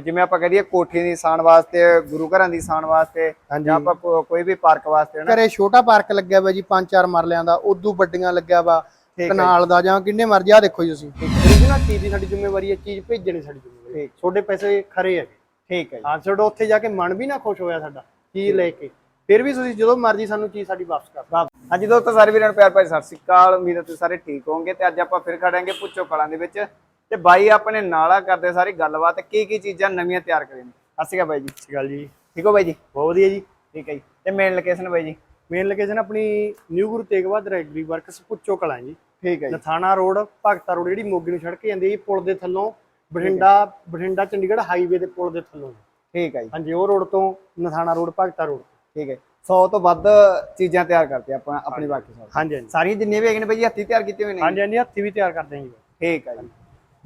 ਜਿਵੇਂ ਆਪਾਂ ਕਹਦੇ ਕੋਠੀ ਦੀ ਸਾਣ ਵਾਸਤੇ ਗੁਰੂ ਘਰਾਂ ਦੀ ਸਾਣ ਵਾਸਤੇ। ਜਾਂ ਆਪਾਂ ਕੋਈ ਵੀ ਪਾਰਕ ਵਾਸਤੇ ਨਾ ਘਰੇ ਛੋਟਾ ਪਾਰਕ ਲੱਗਿਆ ਵਾ ਜੀ ਪੰਜ ਚਾਰ ਮਰਲਿਆਂ ਦਾ ਉਦੋਂ ਵੱਡੀਆਂ ਲੱਗਿਆ ਵਾ ਹੈ ਕਨਾਲ ਦਾ ਜਾਂ ਕਿੰਨੇ ਮਰਜ਼ੀ ਆ ਦੇਖੋ ਜੀ ਤੁਸੀਂ। original ਚੀਜ਼ ਦੀ ਸਾਡੀ ਜ਼ਿੰਮੇਵਾਰੀ ਹੈ ਚੀਜ਼ ਭੇਜਣੀ ਸਾਡੀ ਜ਼ਿੰਮੇਵਾਰੀ ਠੀਕ। ਤੁਹਾਡੇ ਪੈਸੇ ਖਰੇ ਹੈਗੇ। ਠੀਕ ਹੈ ਜੀ। ਹਾਂ ਤੁਹਾਡਾ ਉੱਥੇ ਜਾ ਕੇ ਮਨ ਵੀ ਨਾ ਖੁਸ਼ ਹੋਇਆ ਸਾਡਾ ਚੀਜ਼ ਲੈ ਕੇ। ਫਿਰ ਵੀ ਤੁਸੀਂ ਜਦੋਂ ਮਰਜ਼ੀ ਸਾਨੂੰ ਚੀਜ਼ ਸਾਡੀ ਵਾਪਸ ਕਰ ਦਿਓ। ਹਾਂਜੀ ਦੋਸਤੋ ਸਾਰੇ ਵੀਰਾਂ ਨੂੰ ਪਿਆਰ ਭਰੀ ਸਤਿ ਸ਼੍ਰੀ ਅਕਾਲ। ਉਮੀਦ ਹੈ ਤੁਸੀਂ ਸਾਰੇ ਠੀਕ ਹੋਵੋਗੇ ਤੇ ਅੱਜ ਆਪਾਂ ਫਿਰ ਖੜਾਂਗੇ ਪੁੱਛੋ ਕਲਾਂ ਦੇ ਵਿੱਚ। ਤੇ ਬਾਈ ਆਪਣੇ ਨਾਲਾ ਕਰਦੇ ਸਾਰੀ ਗੱਲਬਾਤ ਕੀ ਕੀ ਚੀਜ਼ਾਂ ਨਵੀਆਂ ਤਿਆਰ ਕਰੇ ਨੇ? ਸਤਿ ਸ਼੍ਰੀ ਅਕਾਲ ਬਾਈ ਜੀ। ਸਤਿ ਸ਼੍ਰੀ ਅਕਾਲ ਜੀ। ਠੀਕ ਹੋ ਬਾਈ ਜੀ? ਬਹੁਤ ਵਧੀਆ ਜੀ। ਠੀਕ ਹੈ ਜੀ। ਤੇ ਮੇਨ ਲੋਕੇਸ਼ਨ ਬਾਈ ਜੀ? ਮੇਨ ਲੋਕੇਸ਼ਨ ਆਪਣੀ new Guru Tegh Bahadur agri works Puchho Kalan ਜੀ। ਠੀਕ ਹੈ ਜੀ। ਨਥਾਣਾ ਰੋਡ ਭਗਤਾ ਰੋਡ ਜਿਹੜੀ ਮੋਗੀ ਨੂੰ ਸੜਕ ਜਾਂਦੀ ਹੈ ਜੀ, ਪੁਲ ਦੇ ਥੱਲੋਂ ਬਠਿੰਡਾ ਬਠਿੰਡਾ ਚੰਡੀਗੜ੍ਹ ਹਾਈਵੇ ਦੇ ਪੁਲ ਦੇ ਥੱਲੋਂ ਠੀਕ ਹੈ ਜੀ। ਹਾਂਜੀ ਉਹ ਰੋਡ ਤੋਂ ਨਥਾਣਾ ਰੋਡ ਭਗਤਾ ਰੋਡ ਠੀਕ ਹੈ 100 ਤੋਂ ਵੱਧ ਚੀਜ਼ਾਂ ਤਿਆਰ ਕਰਦੇ ਆਪਾਂ ਆਪਣੀ ਬਾਕੀ ਸਭ ਹਾਂਜੀ ਹਾਂਜੀ। ਸਾਰੀਆਂ ਜਿੰਨੀਆਂ ਵੀ ਹੈਗੀਆਂ ਨੇ ਬਾਈ ਹੱਥੀਂ ਤਿਆਰ ਕੀਤੀਆਂ ਹੋਈਆਂ ਨੇ? ਹਾਂਜੀ ਹਾਂਜੀ ਹੱਥੀ ਵੀ ਤਿਆਰ ਕਰਦੇ ਹਾਂ ਜੀ। ਠੀਕ ਹੈ ਜੀ।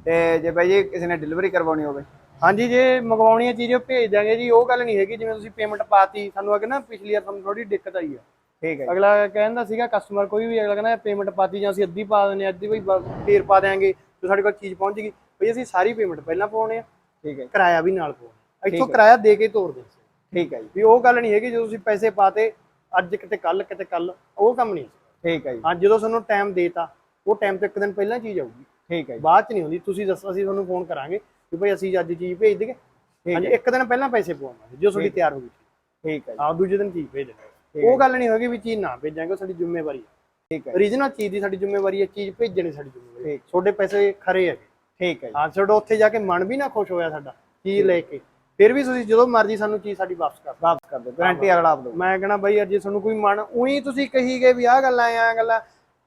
ਤੇ ਜੇ ਬਾਈ ਜੀ ਕਿਸੇ ਨੇ ਡਿਲੀਵਰੀ ਕਰਵਾਉਣੀ ਹੋਵੇ। ਹਾਂਜੀ ਜੇ ਮੰਗਵਾਉਣੀ ਹੈ ਚੀਜ਼ ਉਹ ਭੇਜ ਦਾਂਗੇ ਜੀ ਉਹ ਗੱਲ ਨਹੀਂ ਹੈਗੀ ਜਿਵੇਂ ਤੁਸੀਂ ਪੇਮੈਂਟ ਪਾਤੀ ਸਾਨੂੰ ਅਗੇ ਨਾ ਪਿਛਲੀ ਵਾਰ ਸਾਨੂੰ ਥੋੜੀ ਦਿੱਕਤ ਆਈ ਆ। ਠੀਕ ਹੈ ਅਗਲਾ ਕਹਿੰਦਾ ਸੀਗਾ ਕਸਟਮਰ ਕੋਈ ਵੀ ਅਗਲਾ ਕਹਿੰਦਾ ਪੇਮੈਂਟ ਪਾਤੀ ਜਾਂ ਅਸੀਂ ਅੱਧੀ ਪਾ ਹਾਂ ਅੱਧੀ ਬਈ ਫੇਰ ਪਾ ਦਿਆਂਗੇ ਤੇ ਸਾਡੇ ਕੋਲ ਚੀਜ਼ ਪਹੁੰਚ ਗਈ। ਬਈ ਅਸੀਂ ਸਾਰੀ ਪੇਮੈਂਟ ਪਹਿਲਾਂ ਪਾਉਣੇ ਆ ਠੀਕ ਹੈ ਕਿਰਾਇਆ ਵੀ ਨਾਲ ਪਾਉਣਾ। ਇੱਥੋਂ। ਕਿਰਾਇਆ ਦੇ ਕੇ ਤੋਰਦੇ ਸੀ ਠੀਕ ਹੈ ਜੀ। ਵੀ ਉਹ ਗੱਲ ਨਹੀਂ ਹੈਗੀ ਜਦੋਂ ਤੁਸੀਂ ਪੈਸੇ ਪਾਤੇ ਅੱਜ ਕਿਤੇ ਕੱਲ ਕਿਤੇ ਕੱਲ ਉਹ ਕੰਮ ਨਹੀਂ। ਠੀਕ ਹੈ ਜੀ। ਹਾਂ ਜਦੋਂ ਤੁਹਾਨੂੰ ਟਾਈਮ ਦੇਤਾ ਉਹ ਟਾਈਮ ਤੋਂ ਇੱਕ ਦਿਨ ਪਹਿਲਾਂ ਚੀਜ਼ ਆਊਗੀ। ਠੀਕ ਹੈ ਬਾਅਦ ਚ ਨਹੀਂ ਹੁੰਦੀ। ਤੁਸੀਂ ਦੱਸ ਅਸੀਂ ਤੁਹਾਨੂੰ ਫੋਨ ਕਰਾਂਗੇ ਵੀ ਭਾਈ ਅਸੀਂ ਅੱਜ ਚੀਜ਼ ਭੇਜ ਦੇਗੇ ਹਾਂਜੀ ਹੈ। ਇੱਕ ਦਿਨ ਪਹਿਲਾਂ ਪੈਸੇ ਪਵਾਵਾਂਗੇ ਜੋ ਤੁਹਾਡੀ ਤਿਆਰ ਹੋ ਗਈ। ਠੀਕ ਹੈ ਆਪ ਦੂਜੇ ਦਿਨ ਚੀਜ਼ ਭੇਜ ਦੇਣਾ ਉਹ ਗੱਲ ਨਹੀਂ ਹੋਗੀ ਵੀ ਚੀਜ਼ ਨਾ ਭੇਜਾਂਗੇ ਸਾਡੀ ਜ਼ਿੰਮੇਵਾਰੀ ਹੈ। ਠੀਕ ਹੈ origignal ਚੀਜ਼ ਦੀ ਸਾਡੀ ਜ਼ਿੰਮੇਵਾਰੀ ਹੈ ਚੀਜ਼ ਭੇਜਣੀ ਸਾਡੀ ਜ਼ਿੰਮੇਵਾਰੀ ਹੈ। ਤੁਹਾਡੇ ਪੈਸੇ ਖਰੇ ਹੈਗੇ। ਠੀਕ ਹੈ ਹਾਂ ਤੁਹਾਡਾ ਉੱਥੇ ਜਾ ਕੇ ਮਨ ਵੀ ਨਾ ਖੁਸ਼ ਹੋਇਆ ਸਾਡਾ ਚੀਜ਼ ਲੈ ਕੇ। ਫਿਰ ਵੀ ਤੁਸੀਂ ਜਦੋਂ ਮਰਜ਼ੀ ਸਾਨੂੰ ਚੀਜ਼ ਸਾਡੀ ਵਾਪਸ ਕਰ। ਵਾਪਸ ਕਰ ਦਿਓ ਗਾਰੰਟੀ ਅਗਲਾ ਆਪ ਦੋ ਮੈਂ ਕਹਣਾ ਬਈ ਯਾਰ ਜੇ ਤੁਹਾਨੂੰ ਕੋਈ ਮਨ ਉਹੀ ਤੁਸੀਂ ਕਹੀ ਗਏ ਵੀ ਆਹ ਗੱਲਾਂ ਆ ਗੱਲਾਂ।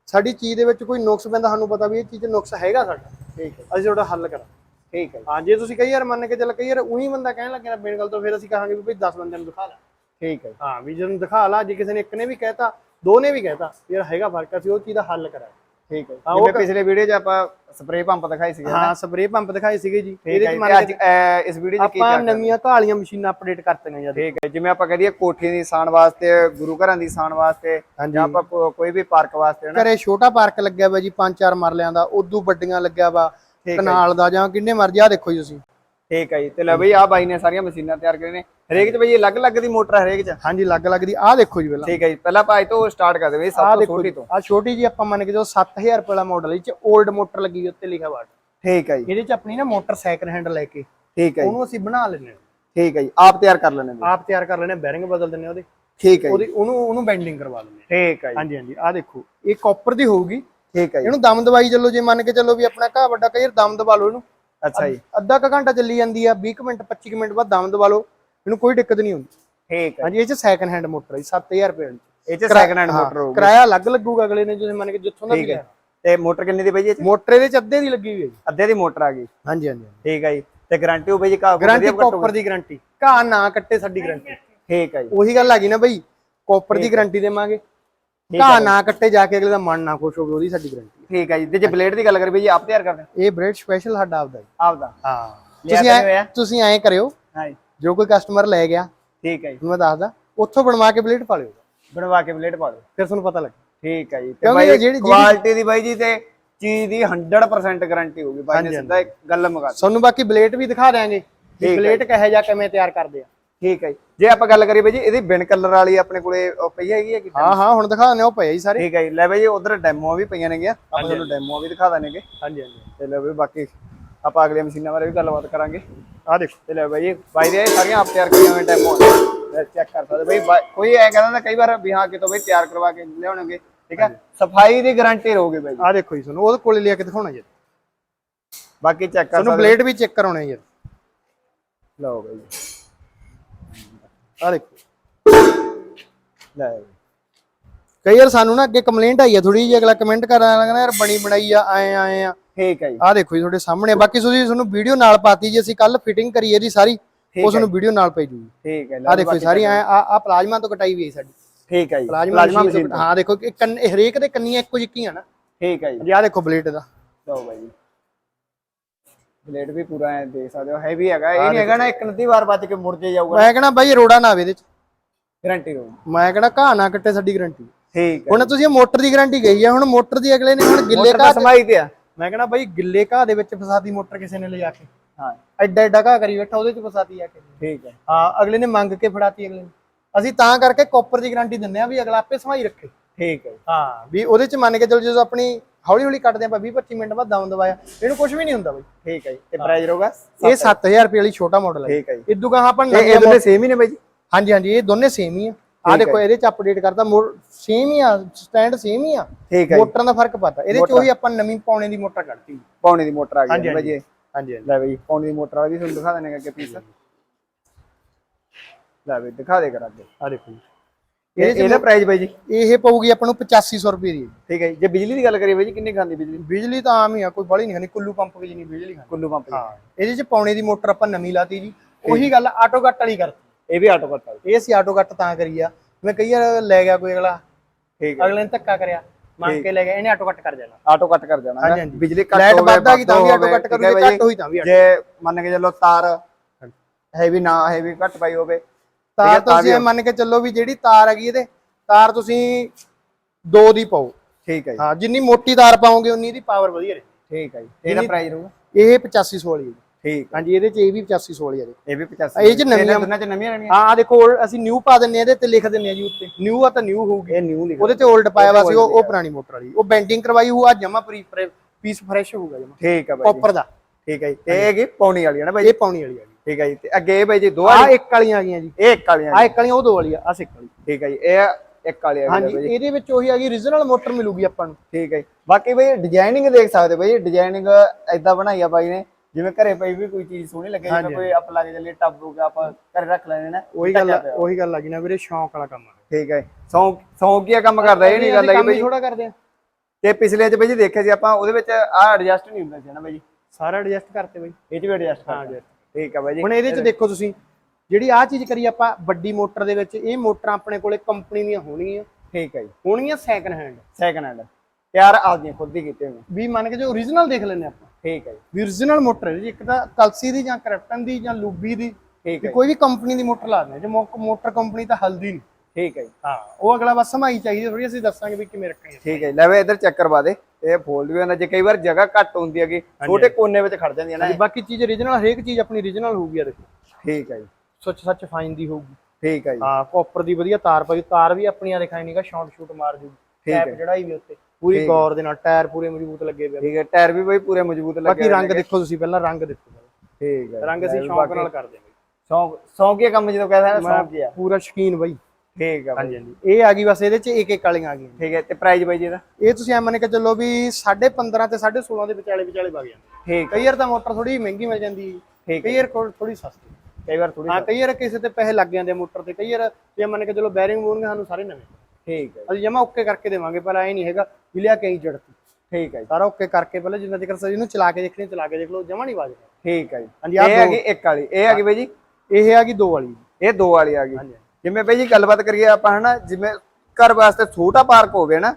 ਸਾਡੀ ਚੀਜ਼ ਦੇ ਵਿੱਚ ਕੋਈ ਨੁਕਸ ਪੈਂਦਾ ਸਾਨੂੰ ਪਤਾ ਵੀ ਇਹ ਚੀਜ਼ 'ਚ ਨੁਕਸ ਹੈਗਾ ਸਾਡਾ। ਠੀਕ ਹੈ। ਅਸੀਂ ਤੁਹਾਡਾ ਹੱਲ ਕਰਾਂ ਠੀਕ ਹੈ ਹਾਂ ਜੇ ਤੁਸੀਂ ਕਹੀ ਯਾਰ ਮੰਨ ਕੇ ਚੱਲ ਕਹੀ ਯਾਰ ਉਹੀ ਬੰਦਾ ਕਹਿਣ ਲੱਗਿਆ ਬੇਨ ਗੱਲ ਤੋਂ ਫਿਰ ਅਸੀਂ ਕਹਾਂਗੇ ਵੀ ਭਈ 10 ਬੰਦਿਆਂ ਨੂੰ ਦਿਖਾ ਲੈ। ਠੀਕ ਹੈ ਹਾਂ ਵੀ ਜਦੋਂ ਦਿਖਾ ਲਾ ਜੇ ਕਿਸੇ ਨੇ ਇੱਕ ਨੇ ਵੀ ਕਹਿਤਾ ਦੋ ਨੇ ਵੀ ਕਹਿਤਾ ਯਾਰ ਹੈਗਾ ਫ਼ਰਕ ਅਸੀਂ ਉਹ ਚੀਜ਼ ਦਾ ਹੱਲ ਕਰਾਂ ਠੀਕ ਹੈ ਜਿਵੇਂ ਪਿਛਲੇ ਵੀਡੀਓ 'ਚ ਆਪਾਂ ਸਪਰੇਅ ਪੰਪ ਦਿਖਾਈ ਸੀ ਹਾਂ ਸਪਰੇਅ ਪੰਪ ਦਿਖਾਏ ਸੀਗੇ ਜੀ। ਇਹਦੇ ਚ। ਮੰਨ ਇਸ ਵੀਡੀਓ 'ਚ ਕੀ ਆਪਾਂ ਨਵੀਆਂ ਕਾਲੀਆਂ ਮਸ਼ੀਨਾਂ ਅਪਡੇਟ ਕਰਤੀਆਂ ਯਾਰ ਠੀਕ ਹੈ ਜਿਵੇਂ ਆਪਾਂ ਕਹਦੇ ਕੋਠੀ ਦੀ ਸਾਣ ਵਾਸਤੇ ਗੁਰੂ ਘਰਾਂ ਦੀ ਸਾਣ ਵਾਸਤੇ। ਜਾਂ ਆਪਾਂ ਕੋਈ ਵੀ ਪਾਰਕ ਵਾਸਤੇ ਨਾ ਘਰੇ ਛੋਟਾ ਪਾਰਕ ਲੱਗਿਆ ਵਾ ਜੀ ਪੰਜ ਚਾਰ ਮਰਲਿਆਂ ਦਾ ਉਦੋਂ ਵੱਡੀਆਂ ਲੱਗਿਆ ਵਾ। ਕਨਾਲ ਦਾ ਜਾਂ ਕਿੰਨੇ ਮਰਜ਼ੀ ਆ ਦੇਖੋ ਜੀ ਤੁਸੀਂ। ਠੀਕ ਹੈ ਜੀ। ਤੇ ਲੈ ਬਈ ਆ ਬਾਈ ਨੇ ਸਾਰੀਆਂ ਮਸ਼ੀਨਾਂ ਤਿਆਰ ਕਰੀਆਂ ਨੇ। ਹਰੇਕ 'ਚ ਬਈ ਅਲੱਗ-ਅਲੱਗ ਦੀ ਮੋਟਰ ਹੈ ਹਰੇਕ 'ਚ? ਹਾਂਜੀ ਲੱਗ ਲੱਗਦੀ ਆਹ ਦੇਖੋ ਜੀ ਪਹਿਲਾਂ। ਠੀਕ ਹੈ ਜੀ ਪਹਿਲਾਂ ਆਪਾਂ ਅੱਜ ਤੋਂ ਸਟਾਰਟ ਕਰਦੇ ਬਈ ਸਭ ਤੋਂ ਛੋਟੀ ਤੋਂ। ਆਹ ਛੋਟੀ ਜੀ ਆਪਾਂ ਮੰਨ ਕੇ ਜੋ 7000 ਰੁਪਏ ਦਾ ਮਾਡਲ ਇਹ ਚ 올ਡ ਮੋਟਰ ਲੱਗੀ ਹੋਈ ਉੱਤੇ ਲਿਖਿਆ ਵਾ ਠੀਕ ਹੈ ਜੀ। ਇਹਦੇ ਚ ਆਪਣੀ ਨਾ ਮੋਟਰ ਸੈਕਿੰਡ ਹੈਂਡ ਲੈ ਕੇ ਠੀਕ ਹੈ ਜੀ। ਉਹਨੂੰ ਅਸੀਂ ਬਣਾ ਲੈਣੇ ਠੀਕ ਹੈ ਜੀ ਆਪ ਤਿਆਰ ਕਰ ਲੈਣੇ ਆਪ ਤਿਆਰ ਕਰ ਲੈਣੇ ਬੈਰਿੰਗ ਬਦਲ ਦਿੰਨੇ ਉਹਦੇ। ਠੀਕ ਹੈ ਜੀ। ਉਹਦੀ ਉਹਨੂੰ ਉਹਨੂੰ ਬੈਂਡਿੰਗ ਕਰਵਾ ਲੈਣੇ ਠੀਕ ਹੈ ਜੀ। ਹਾਂਜੀ ਹਾਂਜੀ ਆਹ ਦੇਖੋ ਇਹ ਕਾਪਰ ਦੀ ਹੋਊਗੀ। ਠੀਕ ਹੈ ਜੀ। ਇਹਨੂੰ ਦਮ ਦਵਾਈ ਚੱਲੋ ਜੇ ਮੰਨ ਕੇ ਚੱਲੋ ਵੀ ਆਪਣਾ ਘਾ ਵੱਡਾ ਕਈ ਦਮ ਦਵਾ ਲਓ ਇਹਨੂੰ। ਅੱਛਾ ਜੀ। ਅੱਧਾ ਕੁ ਘੰਟਾ ਚੱਲੀ ਜਾਂਦੀ ਆ 20 ਕੁ ਮਿੰਟ 25 ਕੁ ਮਿੰਟ ਬਾਅਦ ਦਮ ਦਵਾ ਲਓ। ਇਹਨੂੰ ਕੋਈ ਦਿੱਕਤ ਨਹੀਂ ਹੁੰਦੀ। ਠੀਕ ਹੈ ਹਾਂਜੀ ਇਹ ਚ ਸੈਕਿੰਡ ਹੈਂਡ ਮੋਟਰ ਹੈ 7000 ਰੁਪਏ ਦੀ ਇਹ 'ਚ ਸੈਕੰਡ ਹੈਂਡ ਹਾਂ, ਮੋਟਰ ਹੋਊਗੀ। ਕਿਰਾਇਆ ਅਲੱਗ ਲੱਗੂਗਾ ਅਗਲੇ ਨੇ ਤੁਸੀਂ ਮੰਨ ਕੇ ਜਿੱਥੋਂ ਦਾ ਵੀ ਠੀਕ ਹੈ। ਤੇ ਮੋਟਰ ਕਿੰਨੀ ਦੀ ਬਈ ਇਹ 'ਚ? ਮੋਟਰ ਇਹਦੇ ਚ ਅੱਧੇ ਦੀ ਲੱਗੀ ਹੋਈ ਹੈ ਜੀ। ਅੱਧੇ ਦੀ ਮੋਟਰ ਆ ਗਈ। ਹਾਂਜੀ ਹਾਂਜੀ ਠੀਕ ਹੈ ਜੀ। ਤੇ ਗਾਰੰਟੀ ਹੋ ਬਈ ਜੀ ਕਾ ਗਾਰੰਟੀ ਕਾਪਰ ਦੀ ਗਾਰੰਟੀ ਘਾ ਨਾ ਕੱਟੇ ਸਾਡੀ ਗਾਰੰਟੀ ਠੀਕ ਹੈ ਜੀ। ਉਹੀ ਗੱਲ ਆ ਗਈ ਨਾ ਬਈ ਕਾਪਰ ਦੀ ਗਾਰੰਟੀ ਦੇਵਾਂਗੇ। ਘਾ ਨਾ ਕੱਟੇ ਜਾ ਕੇ ਅਗਲੇ ਦਾ ਮਨ ਨਾ ਖੁਸ਼ ਹੋਵੇ ਉਹਦੀ ਸਾਡੀ ਗਾਰੰਟੀ ਠੀਕ ਹੈ ਜੀ। ਤੇ ਜੇ ਬਲੇਡ ਦੀ ਗੱਲ ਕਰੀਏ ਬਈ ਜੀ ਆਪ ਤਿਆਰ ਕਰਦੇ ਹੋ? ਇਹ ਬ੍ਰੇਡ ਸਪੈਸ਼ਲ ਸਾਡਾ ਆਪਦਾ ਜੀ। ਆਪਦਾ। ਹਾਂ। ਤੁਸੀਂ? ਤੁਸੀਂ ਐਂ ਕਰਿਓ। ਹਾਂ ਜੀ ਕੋਈ ਕਸਟਮਰ ਲੈ ਗਿਆ ਠੀਕ ਹੈ ਜੀ। ਮੈਂ ਦੱਸਦਾ ਉੱਥੋਂ ਬਣਵਾ ਕੇ ਬਲੇਡ ਪਾ ਲਿਓ। ਬਣਵਾ ਕੇ ਬਲੇਡ ਪਾ ਦਿਓ। ਫਿਰ ਤੁਹਾਨੂੰ ਪਤਾ ਲੱਗ। ਠੀਕ ਹੈ ਜੀ। ਤੇ ਬਾਈ ਜਿਹੜੀ- ਕੁਆਲਿਟੀ ਦੀ ਬਾਈ ਜੀ ਤੇ ਚੀਜ਼ ਦੀ 100% ਗਾਰੰਟੀ ਹੋਊਗੀ। ਬਾਈ ਨੇ ਸਿੱਧਾ ਇੱਕ ਗੱਲ ਦਿੱਤੀ। ਤੁਹਾਨੂੰ ਬਾਕੀ ਬਲੇਡ ਵੀ ਦਿਖਾ ਦਿਆਂਗੇ ਕਿ ਬਲੇਡ ਕਹੇ ਜਾ ਕਿਵੇਂ ਤਿਆਰ ਕਰਦੇ ਆ। ਠੀਕ ਹੈ ਜੀ। ਜੇ ਆਪਾਂ ਗੱਲ ਕਰੀਏ ਬਾਈ ਜੀ ਇਹਦੀ ਬਿਨ ਕਲਰ ਵਾਲੀ ਆਪਣੇ ਕੋਲੇ ਪਈ ਹੈਗੀ ਹੈ ਕਿ ਹਾਂ ਹਾਂ ਹੁਣ ਦਿਖਾ ਦਿੰਦੇ ਉਹ ਜੀ ਸਾਰੇ। ਠੀਕ ਹੈ ਜੀ। ਲੈ ਬਾਈ ਜੀ ਉਧਰ ਡੈਮੋ ਵੀ ਪਈਆਂ ਨੇਗੀਆਂ। ਆਪਾਂ ਤੁਹਾਨੂੰ ਡੈਮੋ ਵੀ ਦਿਖਾ ਦਾਂਗੇ ਹਾਂਜੀ ਹਾਂਜੀ। ਤੇ ਲੈ ਬਾਈ ਬਾਕੀ ਆਪਾਂ ਅਗਲੀਆਂ ਮਸ਼ੀਨਾਂ ਬਾਰੇ ਵੀ ਗੱਲਬਾਤ ਕਰਾਂਗੇ। ਆ ਦੇਖੋ ਤੇ ਲੈ ਬਾਈ ਬਾਈ ਦੇ ਸਾਰੀਆਂ ਆਪ ਤਿਆਰ ਕਰੀਆਂ ਹੋਈਆਂ ਡੈਮੋ ਚੈੱਕ ਕਰ ਸਕਦੇ ਬਾਈ ਕੋਈ ਐ ਕਹਿੰਦਾ ਕਈ ਵਾਰ ਵੀ ਹਾਂ ਕਿਤੋਂ ਬਈ ਤਿਆਰ ਕਰਵਾ ਕੇ ਲਿਆਉਣਗੇ ਠੀਕ ਹੈ? ਸਫ਼ਾਈ ਦੀ ਗਾਰੰਟੀ ਰਹੂਗੀ ਬਾਈ। ਆ ਦੇਖੋ ਜੀ ਤੁਹਾਨੂੰ ਉਹਦੇ ਕੋਲੇ ਲਿਆ ਕੇ ਦਿਖਾਉਣਾ ਜੀ। ਬਾਕੀ ਚੈੱਕ ਕਰ ਤੁਹਾਨੂੰ ਬਲੇਡ ਵੀ ਚੈੱਕ ਕਰਾਉਣੇ ਜੀ। ਲਓ ਬਾਈ। ਆ ਦੇਖੋ। ਲੈ। ਕਈ ਵਾਰ ਸਾਨੂੰ ਨਾ ਅੱਗੇ ਕੰਪਲੇਂਟ ਆਈ ਆ ਥੋੜੀ ਜਿਹੀ ਅਗਲਾ ਕਮੈਂਟ ਕਰਨ ਲੱਗਾ ਯਾਰ ਬਣੀ ਬਣਾਈ ਆ ਆਏ ਆਏ ਆ। ਠੀਕ ਹੈ ਜੀ। ਆ ਦੇਖੋ ਜੀ ਤੁਹਾਡੇ ਸਾਹਮਣੇ ਬਾਕੀ ਤੁਸੀਂ ਤੁਹਾਨੂੰ ਵੀਡੀਓ ਨਾਲ ਪਾਤੀ ਜੀ ਅਸੀਂ ਕੱਲ ਫਿਟਿੰਗ ਕਰੀ ਇਹਦੀ ਸਾਰੀ ਉਹ ਤੁਹਾਨੂੰ ਵੀਡੀਓ ਨਾਲ ਪਈ ਜੂਗੀ ਠੀਕ ਹੈ ਆ ਦੇਖੋ ਸਾਰੀ ਆ ਆ ਪਲਾਜ਼ਮਾ ਤੋਂ ਕਟਾਈ ਵੀ ਹੈ ਸਾਡੀ। ਠੀਕ ਹੈ ਜੀ ਪਲਾਜ਼ਮਾ ਮਸ਼ੀਨ ਹਾਂ ਦੇਖੋ ਕਿ ਕੰਨ ਹਰੇਕ ਦੇ ਕੰਨੀਆਂ ਇੱਕੋ ਜਿਹੀਆਂ ਨਾ। ਠੀਕ ਹੈ ਜੀ। ਆ ਦੇਖੋ ਬਲੇਡ ਦਾ। ਲਓ ਬਾਈ ਜੀ। ਬਲੇਡ ਵੀ ਪੂਰਾ ਐ ਦੇਖ ਸਕਦੇ ਹੋ ਹੈਵੀ ਹੈਗਾ। ਇਹ ਨਹੀਂ ਹੈਗਾ ਨਾ ਇੱਕ ਨਦੀ ਵਾਰ ਵੱਜ ਕੇ ਮੁੜ ਜੇ ਜਾਊਗਾ ਮੈਂ ਕਹਣਾ ਬਾਈ ਰੋੜਾ ਨਾ ਆਵੇ ਇਹਦੇ ਚ। ਗਾਰੰਟੀ ਹੋਊਗੀ ਮੈਂ ਕਹਣਾ ਘਾਹ ਨਾ ਕੱਟੇ ਸਾਡੀ ਗਾਰੰਟੀ ਠੀਕ ਹੈ ਹੁਣ ਤੁਸੀਂ ਮੋਟਰ ਦੀ ਗਾਰੰਟੀ ਗਈ ਆ ਹੁਣ ਮੋਟਰ ਦੀ ਅਗਲੇ ਨੇ ਹੁਣ ਗਿੱਲੇ ਘਾਹ ਸਮਾਈ ਤੇ ਆ। ਮੈਂ ਕਹਿੰਦਾ ਬਾਈ ਗਿੱਲੇ ਘਾਹ ਦੇ ਵਿੱਚ ਫਸਾਦੀ ਮੋਟਰ ਕਿਸੇ ਨੇ ਲਿਜਾ ਕੇ। ਹਾਂ। ਐਡਾ ਐਡਾ ਘਾਹ ਕਰੀ ਬੈਠਾ ਉਹਦੇ ਚ ਫਸਾਤੀ ਆ ਕੇ। ਠੀਕ ਹੈ। ਹਾਂ ਅਗਲੇ ਨੇ ਮੰਗ ਕੇ ਫੜਾਤੀ ਅਗਲੇ ਨੇ। ਅਸੀਂ ਤਾਂ ਕਰਕੇ ਕਾਪਰ ਦੀ ਗਾਰੰਟੀ ਦਿੰਦੇ ਆ ਵੀ ਅਗਲਾ ਆਪੇ ਸਮਾਈ ਰੱਖੇ। ਠੀਕ ਹੈ ਜੀ, ਹਾਂ ਵੀ ਉਹਦੇ ਚ ਮੰਨ ਕੇ ਚੱਲ ਜਦੋਂ ਆਪਣੀ ਹੌਲੀ ਹੌਲੀ ਕੱਟਦੇ ਆਪਾਂ 20 25 ਮਿੰਟ ਬਾਅਦ ਦਮ ਦਵਾਇਆ ਇਹਨੂੰ ਕੁਝ ਵੀ ਨਹੀਂ ਹੁੰਦਾ ਬਾਈ। ਠੀਕ ਹੈ ਜੀ। ਤੇ ਪ੍ਰਾਈਸ ਰਹੂਗਾ ਇਹ 7000 ਰੁਪਏ ਵਾਲੀ ਛੋਟਾ ਮਾਡਲ ਹੈ। ਠੀਕ ਹੈ ਜੀ। ਇਦੋਂ ਗਾਹਾਂ ਆਪਾਂ ਇਹ ਨਵੀਆਂ ਇਹਦੇ ਸੇਮ ਹੀ ਨੇ ਬਾਈ ਜੀ? ਹਾਂਜੀ ਹਾਂਜੀ ਇਹ ਦੋਨੇ ਸੇਮ ਹੀ ਆ। ਆ ਦੇਖੋ ਇਹਦੇ ਚ ਅਪਡੇਟ ਕਰਤਾ ਸੇਮ ਹੀ ਆ ਸਟੈਂਡ ਸੇਮ ਹੀ ਆ। ਠੀਕ ਹੈ ਮੋਟਰਾਂ ਦਾ ਫ਼ਰਕ ਪਤਾ ਇਹਦੇ ਚ ਉਹੀ ਆਪਾਂ ਨਵੀਂ ਪੌਣੇ ਦੀ ਮੋਟਰ ਕੱਢਤੀ। ਪੌਣੀ ਦੀ ਮੋਟਰ ਆ ਗਈ ਹਾਂਜੀ, ਹੈ ਬਾਈ ਜੀ। ਹਾਂਜੀ। ਹਾਂਜੀ ਲੈ ਬਈ ਪੌਣੀ ਦੀ ਮੋਟਰ ਵਾਲੀ ਤੁਹਾਨੂੰ ਦਿਖਾ ਦੇਣੇ ਅੱਗੇ ਪੀਸ ਲੈ ਬਈ ਦਿਖਾ ਦੇ ਕਰ ਅੱਗੇ। ਆ ਦੇਖੋ ਇਹਦਾ ਪ੍ਰਾਈਸ ਬਾਈ ਜੀ? ਇਹ ਪਊਗੀ ਆਪਾਂ ਨੂੰ 8500 ਰੁਪਏ ਦੀ। ਠੀਕ ਹੈ ਜੀ। ਜੇ ਬਿਜਲੀ ਦੀ ਗੱਲ ਕਰੀਏ ਬਾਈ ਜੀ ਕਿੰਨੀ ਖਾਂਦੀ ਬਿਜਲੀ? ਬਿਜਲੀ ਤਾਂ ਆਮ ਹੀ ਆ ਕੋਈ ਬੜੀ ਨਹੀਂ ਖਾਣੀ ਕੁੱਲੂ ਪੰਪ ਵੀ ਜਿੰਨੀ ਬਿਜਲੀ ਖਾਣੀ ਕੁੱਲੂ ਪੰਪ ਹਾਂ। ਇਹਦੇ ਚ ਪੌਣੇ ਦੀ ਮੋਟਰ ਆਪਾਂ ਨਵੀਂ ਲਾਤੀ ਜੀ। ਉਹੀ ਗੱਲ ਆਟੋ ਕੱਟ ਵਾਲੀ ਕਰਤੀ। ਇਹ ਵੀ ਆਟੋ ਕੱਟ ਆ ਇਹ ਅਸੀਂ ਆਟੋ ਕੱਟ ਤਾਂ ਕਰੀ ਆ। ਮੈਂ ਕਈ ਵਾਰ ਲੈ ਗਿਆ ਕੋਈ ਅਗਲਾ ਠੀਕ ਹੈ ਅਗਲੇ ਨੇ ਧੱਕਾ ਕਰਿਆ ਮੰਗ ਕੇ ਲੈ ਗਿਆ ਇਹਨੇ ਆਟੋ ਕੱਟ ਕਰ ਜਾਣਾ। ਆਟੋ ਕੱਟ ਕਰ ਜਾਣਾ ਹਾਂਜੀ, ਹਾਂਜੀ। ਬਿਜਲੀ ਕੱਟ ਲਾਈਟ ਹੋਵੇ ਵੱਧ ਆ ਗਈ ਤਾਂ ਵੀ ਆਟੋ ਕੱਟ ਕਰੂਗੀ ਘੱਟ ਹੋਈ ਤਾਂ ਵੀ ਆਟੋ ਜੇ ਮੰਨ ਕੇ ਚੱਲੋ ਤਾਰ ਹੈਵੀ ਨਾ ਹੈਵੀ ਘੱਟ ਪਾਈ ਹੋਵੇ ਤਾਰ ਤੁਸੀਂ ਮੰਨ ਕੇ ਚੱਲੋ ਵੀ ਜਿਹੜੀ ਤਾਰ ਹੈਗੀ ਇਹਦੇ ਤਾਰ ਤੁਸੀਂ ਦੋ ਦੀ ਪਾਓ। ਠੀਕ ਹੈ ਜੀ। ਹਾਂ ਜਿੰਨੀ ਮੋਟੀ ਤਾਰ ਪਾਓਗੇ ਉਨੀ ਇਹਦੀ ਪਾਵਰ ਵਧੀਆ ਰਹੇ ਠੀਕ ਹੈ ਜੀ। ਇਹਦਾ ਪ੍ਰਾਈਸ ਰਹੂਗਾ। ਇਹ 8500 ਵਾਲੀ ਹੈ। ਠੀਕ ਹਾਂਜੀ ਇਹਦੇ ਚ ਇਹ ਵੀ 8500 ਵਾਲੀ ਹੈ ਦੇਖੋ ਇਹ ਵੀ 85 ਇਹ ਚ ਨਵੀਆਂ- ਇਹਨਾਂ ਦੋਨਾਂ ਚ ਨਵੀਆਂ ਰਹਿਣੀਆਂ ਹਾਂ ਆ ਦੇਖੋ ਅਸੀਂ ਨਿਊ ਪਾ ਦਿੰਨੇ ਆ ਇਹਦੇ ਤੇ ਲਿਖ ਦਿੰਨੇ ਆ ਜੀ ਉੱਤੇ। ਨਿਊ ਆ ਤਾਂ ਨਿਊ ਹੋਊਗੀ। ਇਹ ਨਿਊ ਲਿਖਿਆ ਉਹਦੇ ਤੇ 올ਡ ਪਾਇਆ ਵਾ ਸੀ ਉਹ ਉਹ ਪੁਰਾਣੀ ਮੋਟਰ ਵਾਲੀ। ਉਹ ਬੈਂਡਿੰਗ ਕਰਵਾਈ ਹੋਊ ਆ ਜਮਾ ਪੀਸ ਫਰੈਸ਼ ਹੋਊਗਾ ਜਮਾ। ਠੀਕ ਹੈ ਬਾਈ ਜੀ। ਕਾਪਰ ਦਾ। ਠੀਕ ਹੈ ਜੀ। ਤੇ ਇਹ ਹੈਗੀ ਪੌਣੀ ਵਾਲੀ ਹੈ ਨਾ ਬਾਈ ਜੀ? ਇਹ ਪਾਉਣੀ ਵਾਲੀ ਆ ਜੀ। ਠੀਕ ਹੈ ਜੀ। ਤੇ ਅੱਗੇ ਇਹ ਬਾਈ ਜੀ ਦੋ ਆ ਇੱਕ ਵਾਲੀਆਂ ਆ ਗਈਆਂ ਜੀ। ਇਹ ਇੱਕ ਵਾਲੀਆਂ ਆ ਇੱਕ ਵਾਲੀਆਂ ਉਹ ਦੋ ਵਾਲੀ ਆ ਆ ਸਿੱਕ ਵਾਲੀ। ਠੀਕ ਹੈ ਜੀ। ਇਹ ਇੱਕ ਵਾਲੀ ਆ ਗਈ ਹਾਂਜੀ ਜੀ। ਇਹਦੇ ਵਿੱਚ ਉਹੀ ਆ ਗਈ origignal ਮੋਟਰ ਮਿਲੂਗੀ ਆਪਾਂ ਨੂੰ। ਠੀਕ ਹੈ ਜੀ। ਬਾਕੀ ਬਾਈ ਡਿਜ਼ਾਈਨਿੰਗ ਦੇਖ ਸਕਦੇ ਬਾਈ ਡਿਜ਼ਾਈਨਿੰਗ ਐਦਾਂ ਬਣਾਈ ਆ ਬਾਈ ਨੇ। ਜਿਵੇਂ ਘਰੇ ਪਈ ਵੀ ਕੋਈ ਚੀਜ਼ ਸੋਹਣੀ ਲੱਗੇ ਜਿਵੇਂ ਕੋਈ ਆਪ ਲੱਗ ਚੱਲੇ ਟੱਬ ਹੋ ਗਿਆ ਆਪਾਂ ਘਰੇ ਰੱਖ ਲੈਣੇ ਨਾ ਉਹੀ ਗੱਲ ਉਹੀ ਗੱਲ ਲੱਗੀ ਨਾ ਵੀਰੇ ਸ਼ੌਂਕ ਵਾਲਾ ਕੰਮ ਆ। ਠੀਕ ਹੈ ਸੌ ਸੌ ਕੀ ਕੰਮ ਕਰਦਾ ਇਹ ਨਹੀਂ ਗੱਲ ਹੈ ਬਾਈ। ਹੀ ਥੋੜਾ ਕਰਦੇ ਆ। ਤੇ ਪਿਛਲੇ ਚ ਬਾਈ ਜੀ ਦੇਖਿਆ ਸੀ ਆਪਾਂ ਉਹਦੇ ਵਿੱਚ ਆ ਐਡਜਸਟ ਨਹੀਂ ਹੁੰਦਾ ਸੀ ਨਾ ਬਾਈ ਜੀ? ਸਾਰਾ ਐਡਜਸਟ ਕਰਤੇ ਬਈ। ਇਹ ਚ ਵੀ ਐਡਜਸਟ ਹਾਂ ਜੀ ਠੀਕ ਹੈ ਬਾਈ ਜੀ। ਹੁਣ ਇਹਦੇ ਚ ਦੇਖੋ ਤੁਸੀਂ ਜਿਹੜੀ ਆ ਚੀਜ਼ ਕਰੀ ਆਪਾਂ ਵੱਡੀ ਮੋਟਰ ਦੇ ਵਿੱਚ ਇਹ ਮੋਟਰਾਂ ਆਪਣੇ ਕੋਲੇ ਕੰਪਨੀ ਦੀਆਂ ਹੋਣਗੀਆਂ। ਠੀਕ ਹੈ ਜੀ। ਹੋਣਗੀਆਂ ਸੈਕੰਡ ਹੈਂਡ ਸੈਕੰਡ ਹੈਂਡ ਤਿਆਰ ਆਪਦੀਆਂ ਖੁਦ ਦੀ ਕੀਤੇ ਹੋਏ ਵੀ ਮੰਨ ਕੇ ਜੋ origignal ਦੇਖ ਲੈਂਦੇ ਆਪਾਂ। ਠੀਕ ਹੈ ਜੀ। origignal ਮੋਟਰ ਹੈ ਜੀ ਇੱਕ ਤਾਂ ਕਲਸੀ ਦੀ ਜਾਂ ਕ੍ਰਿਪਟਨ ਦੀ ਜਾਂ ਲੂਬੀ ਦੀ ਠੀਕ ਹੈ ਕੋਈ ਵੀ ਕੰਪਨੀ ਦੀ ਮੋਟਰ ਲਾ ਦਿੰਦੇ ਜੇ ਮੋਟਰ ਕੰਪਨੀ ਤਾਂ ਹਲਦੀ ਨਹੀਂ। ਠੀਕ ਹੈ ਜੀ। ਹਾਂ ਉਹ ਅਗਲਾ ਬਸ ਸਮਾਈ ਚਾਹੀਦੀ ਥੋੜੀ ਅਸੀਂ ਦੱਸਾਂਗੇ ਵੀ ਕਿਵੇਂ ਰੱਖਣੀ ਹੈ। ਠੀਕ ਹੈ। ਲੈ ਵੇ ਇੱਧਰ ਚੈੱਕ ਕਰਵਾ ਦੇ। ਇਹ ਫੋਲਡ ਵੀ ਹੁੰਦਾ ਜੇ ਕਈ ਵਾਰ ਜਗ੍ਹਾ ਘੱਟ ਹੁੰਦੀ ਹੈਗੀ ਛੋਟੇ ਕੋਨੇ ਵਿੱਚ ਖੜ ਜਾਂਦੀ ਹੈ ਨਾ ਬਾਕੀ ਚੀਜ਼ origignal ਹਰੇਕ ਚੀਜ਼ ਆਪਣੀ origignal ਹੋਊਗੀ ਆ ਦੇਖੋ। ਠੀਕ ਹੈ ਜੀ। ਸੱਚ ਸੱਚ ਫਾਈਨ ਦੀ ਹੋਊਗੀ। ਠੀਕ ਹੈ ਜੀ। ਹਾਂ ਕਾਪਰ ਦੀ ਵਧੀਆ ਤਾਰ ਪਾਈ ਤਾਰ ਵੀ ਆਪਣੀਆਂ ਦਿਖਾਈ ਨਹੀਂਗਾ ਸ਼ਾਰਟ ਸ਼ੂਟ ਮਾਰ ਜੂਗੀ। ਟੈਪ ਚੜਾਈ ਵੀ ਉੱਤੇ। ਪੂਰੀ ਗੌਰ ਦੇ ਨਾਲ ਟਾਇਰ ਪੂਰੇ ਮਜ਼ਬੂਤ ਲੱਗੇ ਪਏ ਠੀਕ ਹੈ ਟਾਇਰ ਵੀ ਬਈ ਪੂਰੇ ਮਜ਼ਬੂਤ ਲੱਗੇ ਬਾਕੀ ਰੰਗ ਦੇਖੋ ਤੁਸੀਂ ਪਹਿਲਾਂ ਰੰਗ ਦੇਖੋ ਠੀਕ ਹੈ। ਰੰਗ ਅਸੀਂ ਸ਼ੌਂਕ ਨਾਲ ਕਰਦੇ ਹਾਂ। ਸ਼ੌਂਕ ਸ਼ੌਂਕ ਹੀ ਕੰਮ ਜਦੋਂ ਕਹਿੰਦਾ ਸ਼ੌਂਕ ਹੀ ਆ। ਪੂਰਾ ਸ਼ਕੀਨ ਬਾਈ। ਠੀਕ ਹੈ ਬਾਈ। ਹਾਂਜੀ ਹਾਂਜੀ। ਇਹ ਆ ਗਈ ਬਸ ਇਹਦੇ ਚ ਇੱਕ ਇੱਕ ਵਾਲੀਆਂ ਆ ਗਈਆਂ। ਠੀਕ ਹੈ ਤੇ ਪ੍ਰਾਈਸ ਬਾਈ ਜੀ ਇਹਦਾ ਇਹ ਤੁਸੀਂ ਐ ਮੰਨ ਕੇ ਚੱਲੋ ਵੀ 15.5 ਤੇ 16.5 ਦੇ ਵਿਚਾਲੇ ਵਿਚਾਲੇ ਵਗ ਜਾਂਦੇ। ਠੀਕ ਕਈ ਵਾਰ ਤਾਂ ਮੋਟਰ ਥੋੜੀ ਮਹਿੰਗੀ ਮਿਲ ਜਾਂਦੀ। ਠੀਕ ਕਈ ਵਾਰ ਥੋੜੀ ਸਸਤੀ। ਕਈ ਵਾਰ ਥੋੜੀ ਹਾਂ ਕਈ ਵਾਰ ਕਿਸੇ ਤੇ ਪੈਸੇ ਲੱਗ ਜਾਂਦੇ ਆ ਮੋਟਰ ਤੇ। ਕਈ ਵਾਰ ਜੇ ਮੰਨ ਕੇ ਚਲੋ ਬੈਰਿੰਗ ਬੂਰਿੰਗ ਸਾਨੂੰ ਸਾਰੇ ਨਵੇਂ। ਠੀਕ ਹੈ ਅਸੀਂ ਜਮਾ ਓਕੇ ਕਰਕੇ ਦੇਵਾਂਗੇ ਪਰ ਐ ਨਹੀਂ ਹੈਗਾ ਵੀ ਲਿਆ ਕੇ ਹੀ ਜੜਤੀ ਠੀਕ ਹੈ ਜੀ। ਸਾਰਾ ਓਕੇ ਕਰਕੇ ਪਹਿਲਾਂ ਜਿੰਨਾ ਚਿਰ ਸਰ ਇਹਨੂੰ ਚਲਾ ਕੇ ਦੇਖਣੀ ਚਲਾ ਕੇ ਦੇਖ ਲਓ ਜਮਾ ਨਹੀਂ ਵਾਜਦਾ। ਠੀਕ ਹੈ ਜੀ। ਹਾਂਜੀ, ਇਹ ਹੈਗੀ ਇੱਕ ਵਾਲੀ। ਇਹ ਹੈਗੀ ਬਾਈ ਜੀ? ਇਹ ਆ ਗਈ ਦੋ ਵਾਲੀ। ਇਹ ਦੋ ਵਾਲੀ ਆ ਗਈ। ਜਿਵੇਂ ਬਾਈ ਜੀ ਗੱਲਬਾਤ ਕਰੀਏ ਆਪਾਂ ਹਨਾ ਜਿਵੇਂ ਘਰ ਵਾਸਤੇ ਛੋਟਾ ਪਾਰਕ ਹੋਵੇ ਨਾ